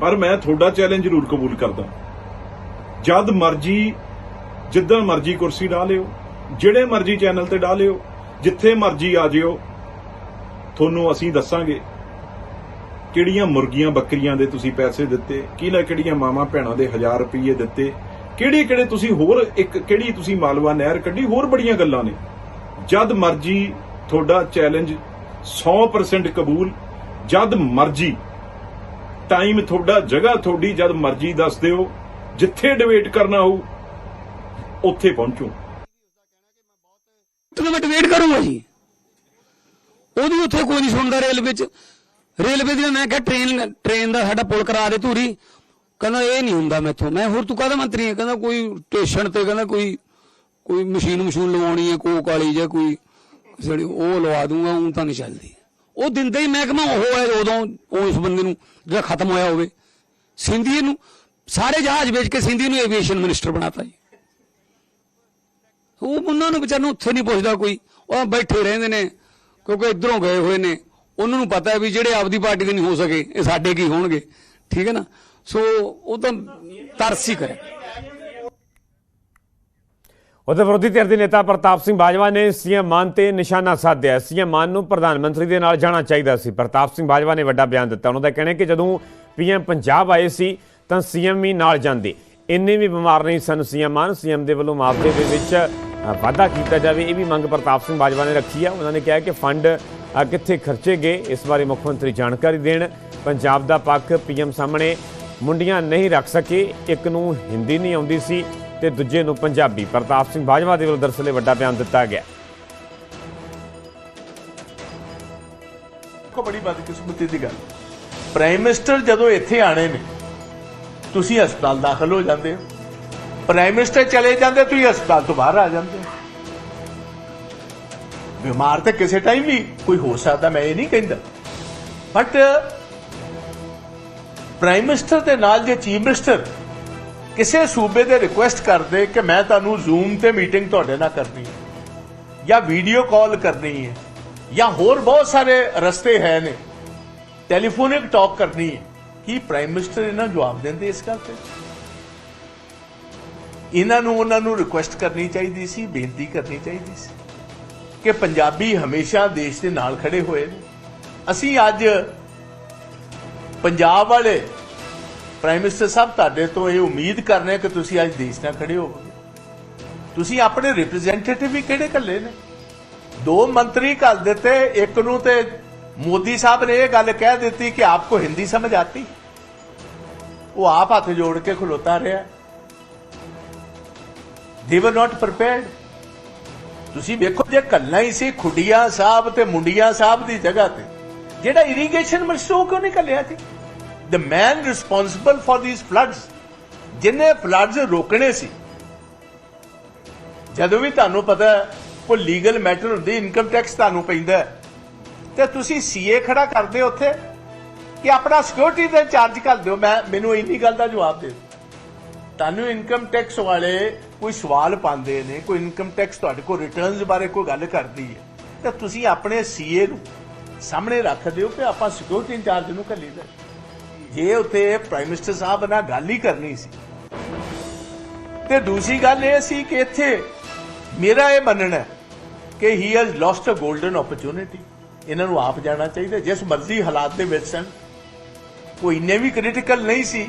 ਪਰ ਮੈਂ ਤੁਹਾਡਾ ਚੈਲੰਜ ਜ਼ਰੂਰ ਕਬੂਲ ਕਰਦਾ। ਜਦ ਮਰਜ਼ੀ, ਜਿੱਦਣ ਮਰਜ਼ੀ ਕੁਰਸੀ ਢਾ ਲਿਓ। ਜਿਹੜੇ ਮਰਜ਼ੀ ਚੈਨਲ ਤੇ ਡਾਹ ਲਿਓ, ਜਿੱਥੇ ਮਰਜ਼ੀ ਆ ਜਿਓ, ਤੁਹਾਨੂੰ ਅਸੀਂ ਦੱਸਾਂਗੇ ਕਿਹੜੀਆਂ ਮੁਰਗੀਆਂ ਬੱਕਰੀਆਂ ਦੇ ਤੁਸੀਂ ਪੈਸੇ ਦਿੱਤੇ ਕਿਹੜਾ ਕਿਹੜੀਆਂ ਮਾਵਾਂ ਭੈਣਾਂ ਦੇ ਹਜ਼ਾਰ ਰੁਪਏ ਦਿੱਤੇ, ਕਿਹੜੇ ਕਿਹੜੇ ਤੁਸੀਂ ਹੋਰ ਇੱਕ ਕਿਹੜੀ ਤੁਸੀਂ ਮਾਲਵਾ ਨਹਿਰ ਕੱਢੀ, ਹੋਰ ਬੜੀਆਂ ਗੱਲਾਂ ਨੇ। ਜਦ ਮਰਜ਼ੀ ਤੁਹਾਡਾ ਚੈਲੰਜ 100% ਕਬੂਲ, ਜਦ ਮਰਜ਼ੀ ਟਾਈਮ ਤੁਹਾਡਾ, ਜਗ੍ਹਾ ਤੁਹਾਡੀ, ਜਦ ਮਰਜ਼ੀ ਦੱਸ ਦਿਓ, ਜਿੱਥੇ ਡਿਬੇਟ ਕਰਨਾ ਹੋਊ, ਉੱਥੇ ਪਹੁੰਚੋ। ਤੇ ਮੈਂ ਡਿਬੇਟ ਕਰੂੰਗਾ ਜੀ। ਉਹਦੀ ਉੱਥੇ ਕੋਈ ਨਹੀਂ ਸੁਣਦਾ ਰੇਲਵੇ 'ਚ ਰੇਲਵੇ ਦੀ ਮੈਂ ਕਿਹਾ ਟ੍ਰੇਨ ਟ੍ਰੇਨ ਦਾ ਸਾਡਾ ਪੁਲ ਕਰਾ ਦੇ ਧੂਰੀ। ਕਹਿੰਦਾ ਇਹ ਨਹੀਂ ਹੁੰਦਾ ਮੈਥੋਂ। ਮੈਂ ਹੋਰ ਤੂੰ ਕਾਹਦਾ ਮੰਤਰੀ ਹੈ ਕਹਿੰਦਾ ਕੋਈ ਸਟੇਸ਼ਨ ਤੇ ਕਹਿੰਦਾ ਕੋਈ ਕੋਈ ਮਸ਼ੀਨ ਮਸ਼ੀਨ ਲਵਾਉਣੀ ਹੈ ਕੋਕ ਵਾਲੀ ਜਾਂ ਕੋਈ ਜਿਹੜੀ ਉਹ ਲਵਾ ਦੂੰਗਾ ਉਹ ਤਾਂ ਨਹੀਂ ਚੱਲਦੀ। ਉਹ ਦਿੰਦੇ ਹੀ ਮਹਿਕਮਾ ਉਹ ਹੈ ਉਦੋਂ ਉਸ ਬੰਦੇ ਨੂੰ ਜਿਹੜਾ ਖਤਮ ਹੋਇਆ ਹੋਵੇ। ਸਿੰਧੀ ਨੂੰ ਸਾਰੇ ਜਹਾਜ਼ ਵੇਚ ਕੇ ਸਿੰਧੀ ਨੂੰ ਐਵੀਏਸ਼ਨ ਮਿਨਿਸਟਰ ਬਣਾਤਾ ਜੀ। ਉਹ ਉਹਨਾਂ ਨੂੰ ਵਿਚਾਰ ਨੂੰ ਉੱਥੇ ਨਹੀਂ ਪੁੱਛਦਾ ਕੋਈ। ਉਹ ਬੈਠੇ ਰਹਿੰਦੇ ਨੇ, ਕਿਉਂਕਿ ਇਧਰੋਂ ਗਏ ਹੋਏ ਨੇ। ਉਹਨਾਂ ਨੂੰ ਪਤਾ ਹੈ ਵੀ ਜਿਹੜੇ ਆਪਦੀ ਪਾਰਟੀ ਦੇ ਨਹੀਂ ਹੋ ਸਕੇ, ਇਹ ਸਾਡੇ ਕੀ ਹੋਣਗੇ। ਠੀਕ ਹੈ ਨਾ? ਸੋ ਉਹ ਤਾਂ ਤਰਸ ਕਰੇ ਉਧਰ ਵਿਰੋਧੀ ਧਿਰ ਦੇ ਨੇਤਾ ਪ੍ਰਤਾਪ ਸਿੰਘ ਬਾਜਵਾ ਨੇ ਸੀਐਮ ਮਾਨ ਤੇ ਨਿਸ਼ਾਨਾ ਸਾਧਿਆ। ਸੀਐਮ ਮਾਨ ਨੂੰ ਪ੍ਰਧਾਨ ਮੰਤਰੀ ਦੇ ਨਾਲ ਜਾਣਾ ਚਾਹੀਦਾ ਸੀ। ਪ੍ਰਤਾਪ ਸਿੰਘ ਬਾਜਵਾ ਨੇ ਵੱਡਾ ਬਿਆਨ ਦਿੱਤਾ। ਉਹਨਾਂ ਦਾ ਕਹਿਣਾ ਕਿ ਜਦੋਂ ਪੀਐਮ ਪੰਜਾਬ ਆਏ ਸੀ, ਤਾਂ ਸੀਐਮ ਵੀ ਨਾਲ ਜਾਂਦੇ। ਇੰਨੇ ਵੀ ਬਿਮਾਰ ਨਹੀਂ ਸਨ ਸੀਐਮ ਮਾਨ। ਸੀਐਮ ਦੇ ਵੱਲੋਂ ਮੁਆਵਜ਼ੇ ਦੇ ਵਿੱਚ ਅ, ਵਾਧਾ ਕੀਤਾ ਜਾਵੇ ਇਹ ਵੀ ਮੰਗ ਪ੍ਰਤਾਪ ਸਿੰਘ ਬਾਜਵਾ ਨੇ ਰੱਖੀ ਹੈ ਉਹਨਾਂ ਨੇ ਕਿਹਾ ਕਿ ਫੰਡ ਕਿੱਥੇ ਖਰਚੇ ਗਏ ਇਸ ਬਾਰੇ ਮੁੱਖ ਮੰਤਰੀ ਜਾਣਕਾਰੀ ਦੇਣ। ਪੰਜਾਬ ਦਾ ਪੱਖ ਪੀਐਮ ਸਾਹਮਣੇ ਮੁੰਡੀਆਂ ਨਹੀਂ ਰੱਖ ਸਕੇ ਇੱਕ ਨੂੰ ਹਿੰਦੀ ਨਹੀਂ ਆਉਂਦੀ ਸੀ ਤੇ ਦੂਜੇ ਨੂੰ ਪੰਜਾਬੀ। ਪ੍ਰਤਾਪ ਸਿੰਘ ਬਾਜਵਾ ਦੇ ਵੱਲੋਂ ਦਰਸਲੇ ਵੱਡਾ ਬਿਆਨ ਦਿੱਤਾ ਗਿਆ। ਕੋ ਬੜੀ ਬਦਕਿਸਮਤੀ ਦੀ ਗੱਲ। ਪ੍ਰਾਈਮ ਮਿਨਿਸਟਰ ਜਦੋਂ ਇੱਥੇ ਆਣੇ ਨੇ ਤੁਸੀਂ ਹਸਪਤਾਲ ਦਾਖਲ ਹੋ ਜਾਂਦੇ ਹੋ। ਪ੍ਰਾਈਮ ਮਿਨਿਸਟਰ ਚਲੇ ਜਾਂਦੇ, ਤੁਸੀਂ ਹਸਪਤਾਲ ਤੋਂ ਬਾਹਰ ਆ ਜਾਂਦੇ। ਬਿਮਾਰ ਤਾਂ ਕਿਸੇ ਟਾਈਮ ਵੀ ਕੋਈ ਹੋ ਸਕਦਾ, ਮੈਂ ਇਹ ਨਹੀਂ ਕਹਿੰਦਾ। ਬਟ ਪ੍ਰਾਈਮ ਮਿਨਿਸਟਰ ਦੇ ਨਾਲ ਜੇ ਚੀਫ ਮਿਨਿਸਟਰ ਕਿਸੇ ਸੂਬੇ ਦੇ ਰਿਕੁਐਸਟ ਕਰਦੇ ਕਿ ਮੈਂ ਤੁਹਾਨੂੰ ਜ਼ੂਮ ਤੇ ਮੀਟਿੰਗ ਤੁਹਾਡੇ ਨਾਲ ਕਰਨੀ ਹੈ, ਜਾਂ ਵੀਡੀਓ ਕਾਲ ਕਰਨੀ ਹੈ, ਜਾਂ ਹੋਰ ਬਹੁਤ ਸਾਰੇ ਰਸਤੇ ਹੈ ਨੇ ਟੈਲੀਫੋਨਿਕ ਟਾਕ ਕਰਨੀ ਹੈ, ਕੀ ਪ੍ਰਾਈਮ ਮਿਨਿਸਟਰ ਇਹਨਾਂ ਨੂੰ ਜਵਾਬ ਦਿੰਦੇ ਇਸ ਗੱਲ ਤੇ? ਇਹਨਾਂ ਨੂੰ, ਉਹਨਾਂ ਨੂੰ ਰਿਕੁਐਸਟ ਕਰਨੀ ਚਾਹੀਦੀ ਸੀ, ਬੇਨਤੀ ਕਰਨੀ ਚਾਹੀਦੀ ਸੀ ਕਿ ਪੰਜਾਬੀ ਹਮੇਸ਼ਾ ਦੇਸ਼ ਦੇ ਨਾਲ ਖੜੇ ਹੋਏ ਨੇ। ਅਸੀਂ ਅੱਜ ਪੰਜਾਬ ਵਾਲੇ ਪ੍ਰਾਈਮ ਮਿਨਿਸਟਰ ਸਾਹਿਬ ਤੁਹਾਡੇ ਤੋਂ ਇਹ ਉਮੀਦ ਕਰਨੇ ਕਿ ਤੁਸੀਂ ਅੱਜ ਦੇਸ਼ ਨਾਲ ਖੜੇ ਹੋਵੋਗੇ। ਤੁਸੀਂ ਆਪਣੇ ਰਿਪਰੈਜ਼ੈਂਟੇਟਿਵ ਵੀ ਕਿਹੜੇ ਕੱਲੇ ਨੇ? ਦੋ ਮੰਤਰੀ ਕੱਲ ਦਿੱਤੇ, ਇੱਕ ਨੂੰ ਤੇ ਮੋਦੀ ਸਾਹਿਬ ਨੇ ਇਹ ਗੱਲ ਕਹਿ ਦਿੱਤੀ ਕਿ ਆਪਕੋ ਹਿੰਦੀ ਸਮਝ ਆਤੀ। ਉਹ ਆਪ ਹੱਥ ਜੋੜ ਕੇ ਖਲੋਤਾ ਰਿਹਾ। ਦੇ ਵਰ ਨਾਟ ਪ੍ਰੀਪੇਅਰਡ ਤੁਸੀਂ ਵੇਖੋ ਜੇ ਕੱਲਾ ਹੀ ਸੀ ਖੁੱਡੀਆਂ ਸਾਹਿਬ ਤੇ ਮੁੰਡੀਆਂ ਸਾਹਿਬ ਦੀ ਜਗ੍ਹਾ ਤੇ, ਜਿਹੜਾ ਇਰੀਗੇਸ਼ਨ ਮਿਨਿਸਟਰ ਉਹ ਕਿਉਂ ਨਹੀਂ ਕੱਲਿਆ ਸੀ? The man responsible for these floods ਜਿਨੇ ਫਲੱਡਸ ਰੋਕਣੇ ਸੀ, ਜਦੋਂ ਵੀ ਤੁਹਾਨੂੰ ਪਤਾ ਕੋਈ ਲੀਗਲ ਮੈਟਰ ਹੁੰਦੀ ਇਨਕਮ ਟੈਕਸ ਤੁਹਾਨੂੰ ਪੈਂਦਾ ਤੇ ਤੁਸੀਂ ਸੀਏ ਖੜਾ ਕਰਦੇ ਹੋ ਉੱਥੇ, ਕਿ ਆਪਣਾ ਸਿਕਿਉਰਿਟੀ ਦਾ ਚਾਰਜ ਕਰ ਦਿਓ। ਮੈਂ, ਮੈਨੂੰ ਇੰਨੀ ਗੱਲ ਦਾ ਜਵਾਬ ਦੇ ਦਿਓ। ਤੁਹਾਨੂੰ ਇਨਕਮ ਟੈਕਸ ਵਾਲੇ ਕੋਈ ਸਵਾਲ ਪਾਉਂਦੇ ਨੇ, ਕੋਈ ਇਨਕਮ ਟੈਕਸ ਤੁਹਾਡੇ ਕੋਲ ਰਿਟਰਨਸ ਬਾਰੇ ਕੋਈ ਗੱਲ ਕਰਦੀ ਹੈ, ਤਾਂ ਤੁਸੀਂ ਆਪਣੇ ਸੀਏ ਨੂੰ ਸਾਹਮਣੇ ਰੱਖ ਦਿਓ ਕਿ ਆਪਾਂ ਸਿਕਿਉਰਿਟੀ ਇੰਚਾਰਜ ਨੂੰ ਕੱਲੀਦਾ ਜੇ ਉਥੇ ਪ੍ਰਾਈਮ ਮਿਨਿਸਟਰ ਸਾਹਿਬ ਨਾਲ ਗੱਲ ਹੀ ਕਰਨੀ ਸੀ। ਤੇ ਦੂਸਰੀ ਗੱਲ ਇਹ ਸੀ ਕਿ ਇੱਥੇ ਮੇਰਾ ਇਹ ਮੰਨਣਾ ਹੈ ਕਿ he has lost a golden opportunity ਇਹਨਾਂ ਨੂੰ ਆਪ ਜਾਣਾ ਚਾਹੀਦਾ, ਜਿਸ ਮਰਜ਼ੀ ਹਾਲਾਤ ਦੇ ਵਿੱਚ ਸਨ। ਕੋਈ ਇੰਨੇ ਵੀ ਕ੍ਰਿਟੀਕਲ ਨਹੀਂ ਸੀ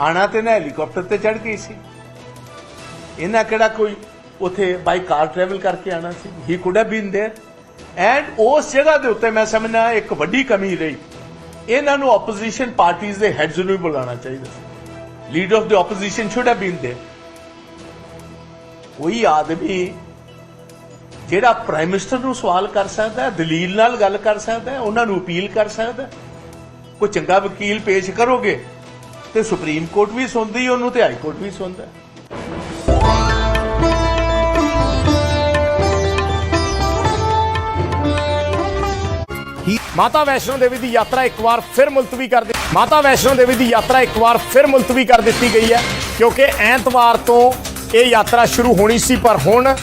ਆਣਾ ਤੇ ਨਾ ਹੈਲੀਕਾਪਟਰ ਤੇ ਚੜ ਗਈ ਸੀ ਇਹਨਾਂ ਕਿਹੜਾ ਕੋਈ ਉਥੇ ਬਾਈ ਕਾਰ ਟਰੈਵਲ ਕਰਕੇ ਆਣਾ ਸੀ he could have been there and ਉਸ ਜਗ੍ਹਾ ਦੇ ਉੱਤੇ ਮੈਂ ਸਮਝਣਾ ਇੱਕ ਵੱਡੀ ਕਮੀ ਰਹੀ ਇਹਨਾਂ ਨੂੰ ਆਪੋਜੀਸ਼ਨ ਪਾਰਟੀਆਂ ਦੇ ਹੈਡਸ ਨੂੰ ਵੀ ਬੁਲਾਉਣਾ ਚਾਹੀਦਾ ਸੀ leader of the opposition should have been there ਕੋਈ ਆਦਮੀ ਜਿਹੜਾ ਪ੍ਰਾਈਮ ਮਿਨਿਸਟਰ ਨੂੰ ਸਵਾਲ ਕਰ ਸਕਦਾ ਹੈ ਦਲੀਲ ਨਾਲ ਗੱਲ ਕਰ ਸਕਦਾ ਹੈ ਉਹਨਾਂ ਨੂੰ ਅਪੀਲ ਕਰ ਸਕਦਾ ਹੈ ਕੋਈ ਚੰਗਾ ਵਕੀਲ ਪੇਸ਼ ਕਰੋਗੇ ਤੇ ਸੁਪਰੀਮ ਕੋਰਟ ਵੀ ਸੁਣਦੀ, ਉਹਨੂੰ ਤੇ ਹਾਈ ਕੋਰਟ ਵੀ ਸੁਣਦਾ। ਮਾਤਾ ਵੈਸ਼ਨੋ ਦੇਵੀ ਦੀ ਯਾਤਰਾ ਇੱਕ ਵਾਰ ਫਿਰ ਮੁਲਤਵੀ ਕਰ ਦਿੱਤੀ ਮਾਤਾ ਵੈਸ਼ਨੋ ਦੇਵੀ ਦੀ ਯਾਤਰਾ ਇੱਕ ਵਾਰ ਫਿਰ ਮੁਲਤਵੀ ਕਰ ਦਿੱਤੀ ਗਈ ਹੈ, ਕਿਉਂਕਿ ਐਤਵਾਰ ਤੋਂ ਇਹ ਯਾਤਰਾ ਸ਼ੁਰੂ ਹੋਣੀ ਸੀ, ਪਰ ਹੁਣ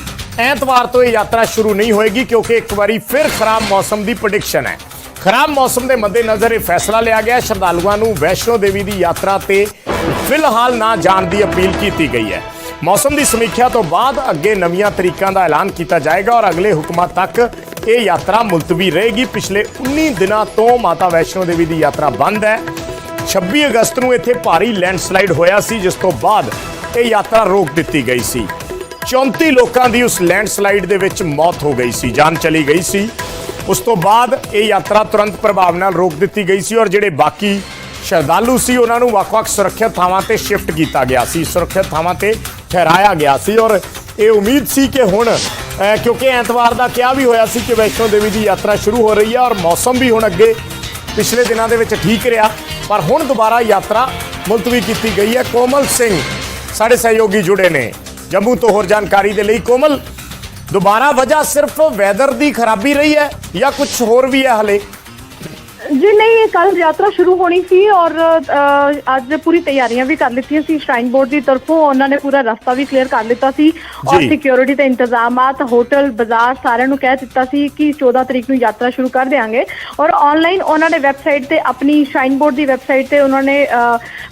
ਐਤਵਾਰ ਤੋਂ ਇਹ ਯਾਤਰਾ ਸ਼ੁਰੂ ਨਹੀਂ ਹੋਏਗੀ, ਕਿਉਂਕਿ ਇੱਕ ਵਾਰੀ ਫਿਰ ਖਰਾਬ ਮੌਸਮ ਦੀ ਪ੍ਰੈਡਿਕਸ਼ਨ ਹੈ। ਖਰਾਬ ਮੌਸਮ ਦੇ ਮੱਦੇਨਜ਼ਰ ਇਹ ਫੈਸਲਾ ਲਿਆ ਗਿਆ। ਸ਼ਰਧਾਲੂਆਂ ਨੂੰ ਵੈਸ਼ਨੋ ਦੇਵੀ ਦੀ ਯਾਤਰਾ ਤੇ ਫਿਲਹਾਲ ਨਾ ਜਾਣ ਦੀ ਅਪੀਲ ਕੀਤੀ ਗਈ ਹੈ। ਮੌਸਮ ਦੀ ਸਮੀਖਿਆ ਤੋਂ ਬਾਅਦ ਅੱਗੇ ਨਵੀਆਂ ਤਰੀਕਾਂ ਦਾ ਐਲਾਨ ਕੀਤਾ ਜਾਏਗਾ ਔਰ ਅਗਲੇ ਹੁਕਮਾਂ ਤੱਕ ਇਹ ਯਾਤਰਾ ਮੁਲਤਵੀ ਰਹੇਗੀ। ਪਿਛਲੇ 19 ਦਿਨਾਂ ਤੋਂ ਮਾਤਾ ਵੈਸ਼ਨੋ ਦੇਵੀ ਦੀ ਯਾਤਰਾ ਬੰਦ ਹੈ। 26 ਅਗਸਤ ਨੂੰ ਇੱਥੇ ਭਾਰੀ ਲੈਂਡਸਲਾਈਡ ਹੋਇਆ ਸੀ, ਜਿਸ ਤੋਂ ਬਾਅਦ ਇਹ ਯਾਤਰਾ ਰੋਕ ਦਿੱਤੀ ਗਈ ਸੀ। 34 ਲੋਕਾਂ ਦੀ ਉਸ ਲੈਂਡਸਲਾਈਡ ਦੇ ਵਿੱਚ ਮੌਤ ਹੋ ਗਈ ਸੀ, ਜਾਨ ਚਲੀ ਗਈ ਸੀ। ਉਸ ਤੋਂ ਬਾਅਦ ਇਹ ਯਾਤਰਾ ਤੁਰੰਤ ਪ੍ਰਭਾਵ ਨਾਲ ਰੋਕ ਦਿੱਤੀ ਗਈ ਸੀ ਔਰ ਜਿਹੜੇ ਬਾਕੀ ਸ਼ਰਧਾਲੂ ਸੀ, ਉਹਨਾਂ ਨੂੰ ਵੱਖ-ਵੱਖ ਸੁਰੱਖਿਅਤ ਥਾਵਾਂ ਤੇ ਸ਼ਿਫਟ ਕੀਤਾ ਗਿਆ ਸੀ, ਸੁਰੱਖਿਅਤ ਥਾਵਾਂ ਤੇ ਠਹਿਰਾਇਆ ਗਿਆ ਸੀ ਔਰ ਇਹ ਉਮੀਦ ਸੀ ਕਿ ਹੁਣ ਕਿਉਂਕਿ ਐਤਵਾਰ ਦਾ ਕਿਹਾ ਵੀ ਹੋਇਆ ਸੀ ਕਿ ਵੈਸ਼ਨੋ ਦੇਵੀ ਦੀ ਯਾਤਰਾ ਸ਼ੁਰੂ ਹੋ ਰਹੀ ਹੈ ਔਰ ਮੌਸਮ ਵੀ ਹੁਣ ਅੱਗੇ ਪਿਛਲੇ ਦਿਨਾਂ ਦੇ ਵਿੱਚ ਠੀਕ ਰਿਹਾ, ਪਰ ਹੁਣ ਦੁਬਾਰਾ ਯਾਤਰਾ ਮੁਲਤਵੀ ਕੀਤੀ ਗਈ ਹੈ। ਕੋਮਲ ਸਿੰਘ ਸਾਡੇ ਸਹਿਯੋਗੀ ਜੁੜੇ ਨੇ। ਜੰਮੂ ਤੋਂ ਹੋਰ ਜਾਣਕਾਰੀ ਦੇ ਲਈ ਕੋਮਲ ਦੁਬਾਰਾ ਵਜ੍ਹਾ ਸਿਰਫ ਵੈਦਰ ਦੀ ਖਰਾਬੀ ਰਹੀ ਹੈ ਜਾਂ ਕੁਝ ਹੋਰ ਵੀ ਹੈ ਹਲੇ? ਜੀ ਨਹੀਂ ਕੱਲ ਯਾਤਰਾ ਸ਼ੁਰੂ ਹੋਣੀ ਸੀ ਔਰ ਅ, ਅੱਜ ਪੂਰੀ ਤਿਆਰੀਆਂ ਵੀ ਕਰ ਲਿੱਤੀਆਂ ਸੀ ਸ਼ਰਾਈਨ ਬੋਰਡ ਦੀ ਤਰਫੋਂ ਉਹਨਾਂ ਨੇ ਪੂਰਾ ਰਸਤਾ ਵੀ ਕਲੀਅਰ ਕਰ ਲਿੱਤਾ ਸੀ ਔਰ ਜੀ। ਸਿਕਿਉਰਿਟੀ ਤੇ ਇੰਤਜ਼ਾਮਾਤ ਹੋਟਲ ਬਾਜ਼ਾਰ ਸਾਰਿਆਂ ਨੂੰ ਕਹਿ ਦਿੱਤਾ ਸੀ ਕਿ 14 ਤਰੀਕ ਨੂੰ ਯਾਤਰਾ ਸ਼ੁਰੂ ਕਰ ਦੇਾਂਗੇ ਔਰ ਆਨਲਾਈਨ ਉਹਨਾਂ ਨੇ ਵੈਬਸਾਈਟ ਤੇ ਆਪਣੀ ਸ਼ਰਾਈਨ ਬੋਰਡ ਦੀ ਵੈਬਸਾਈਟ ਤੇ ਉਹਨਾਂ ਨੇ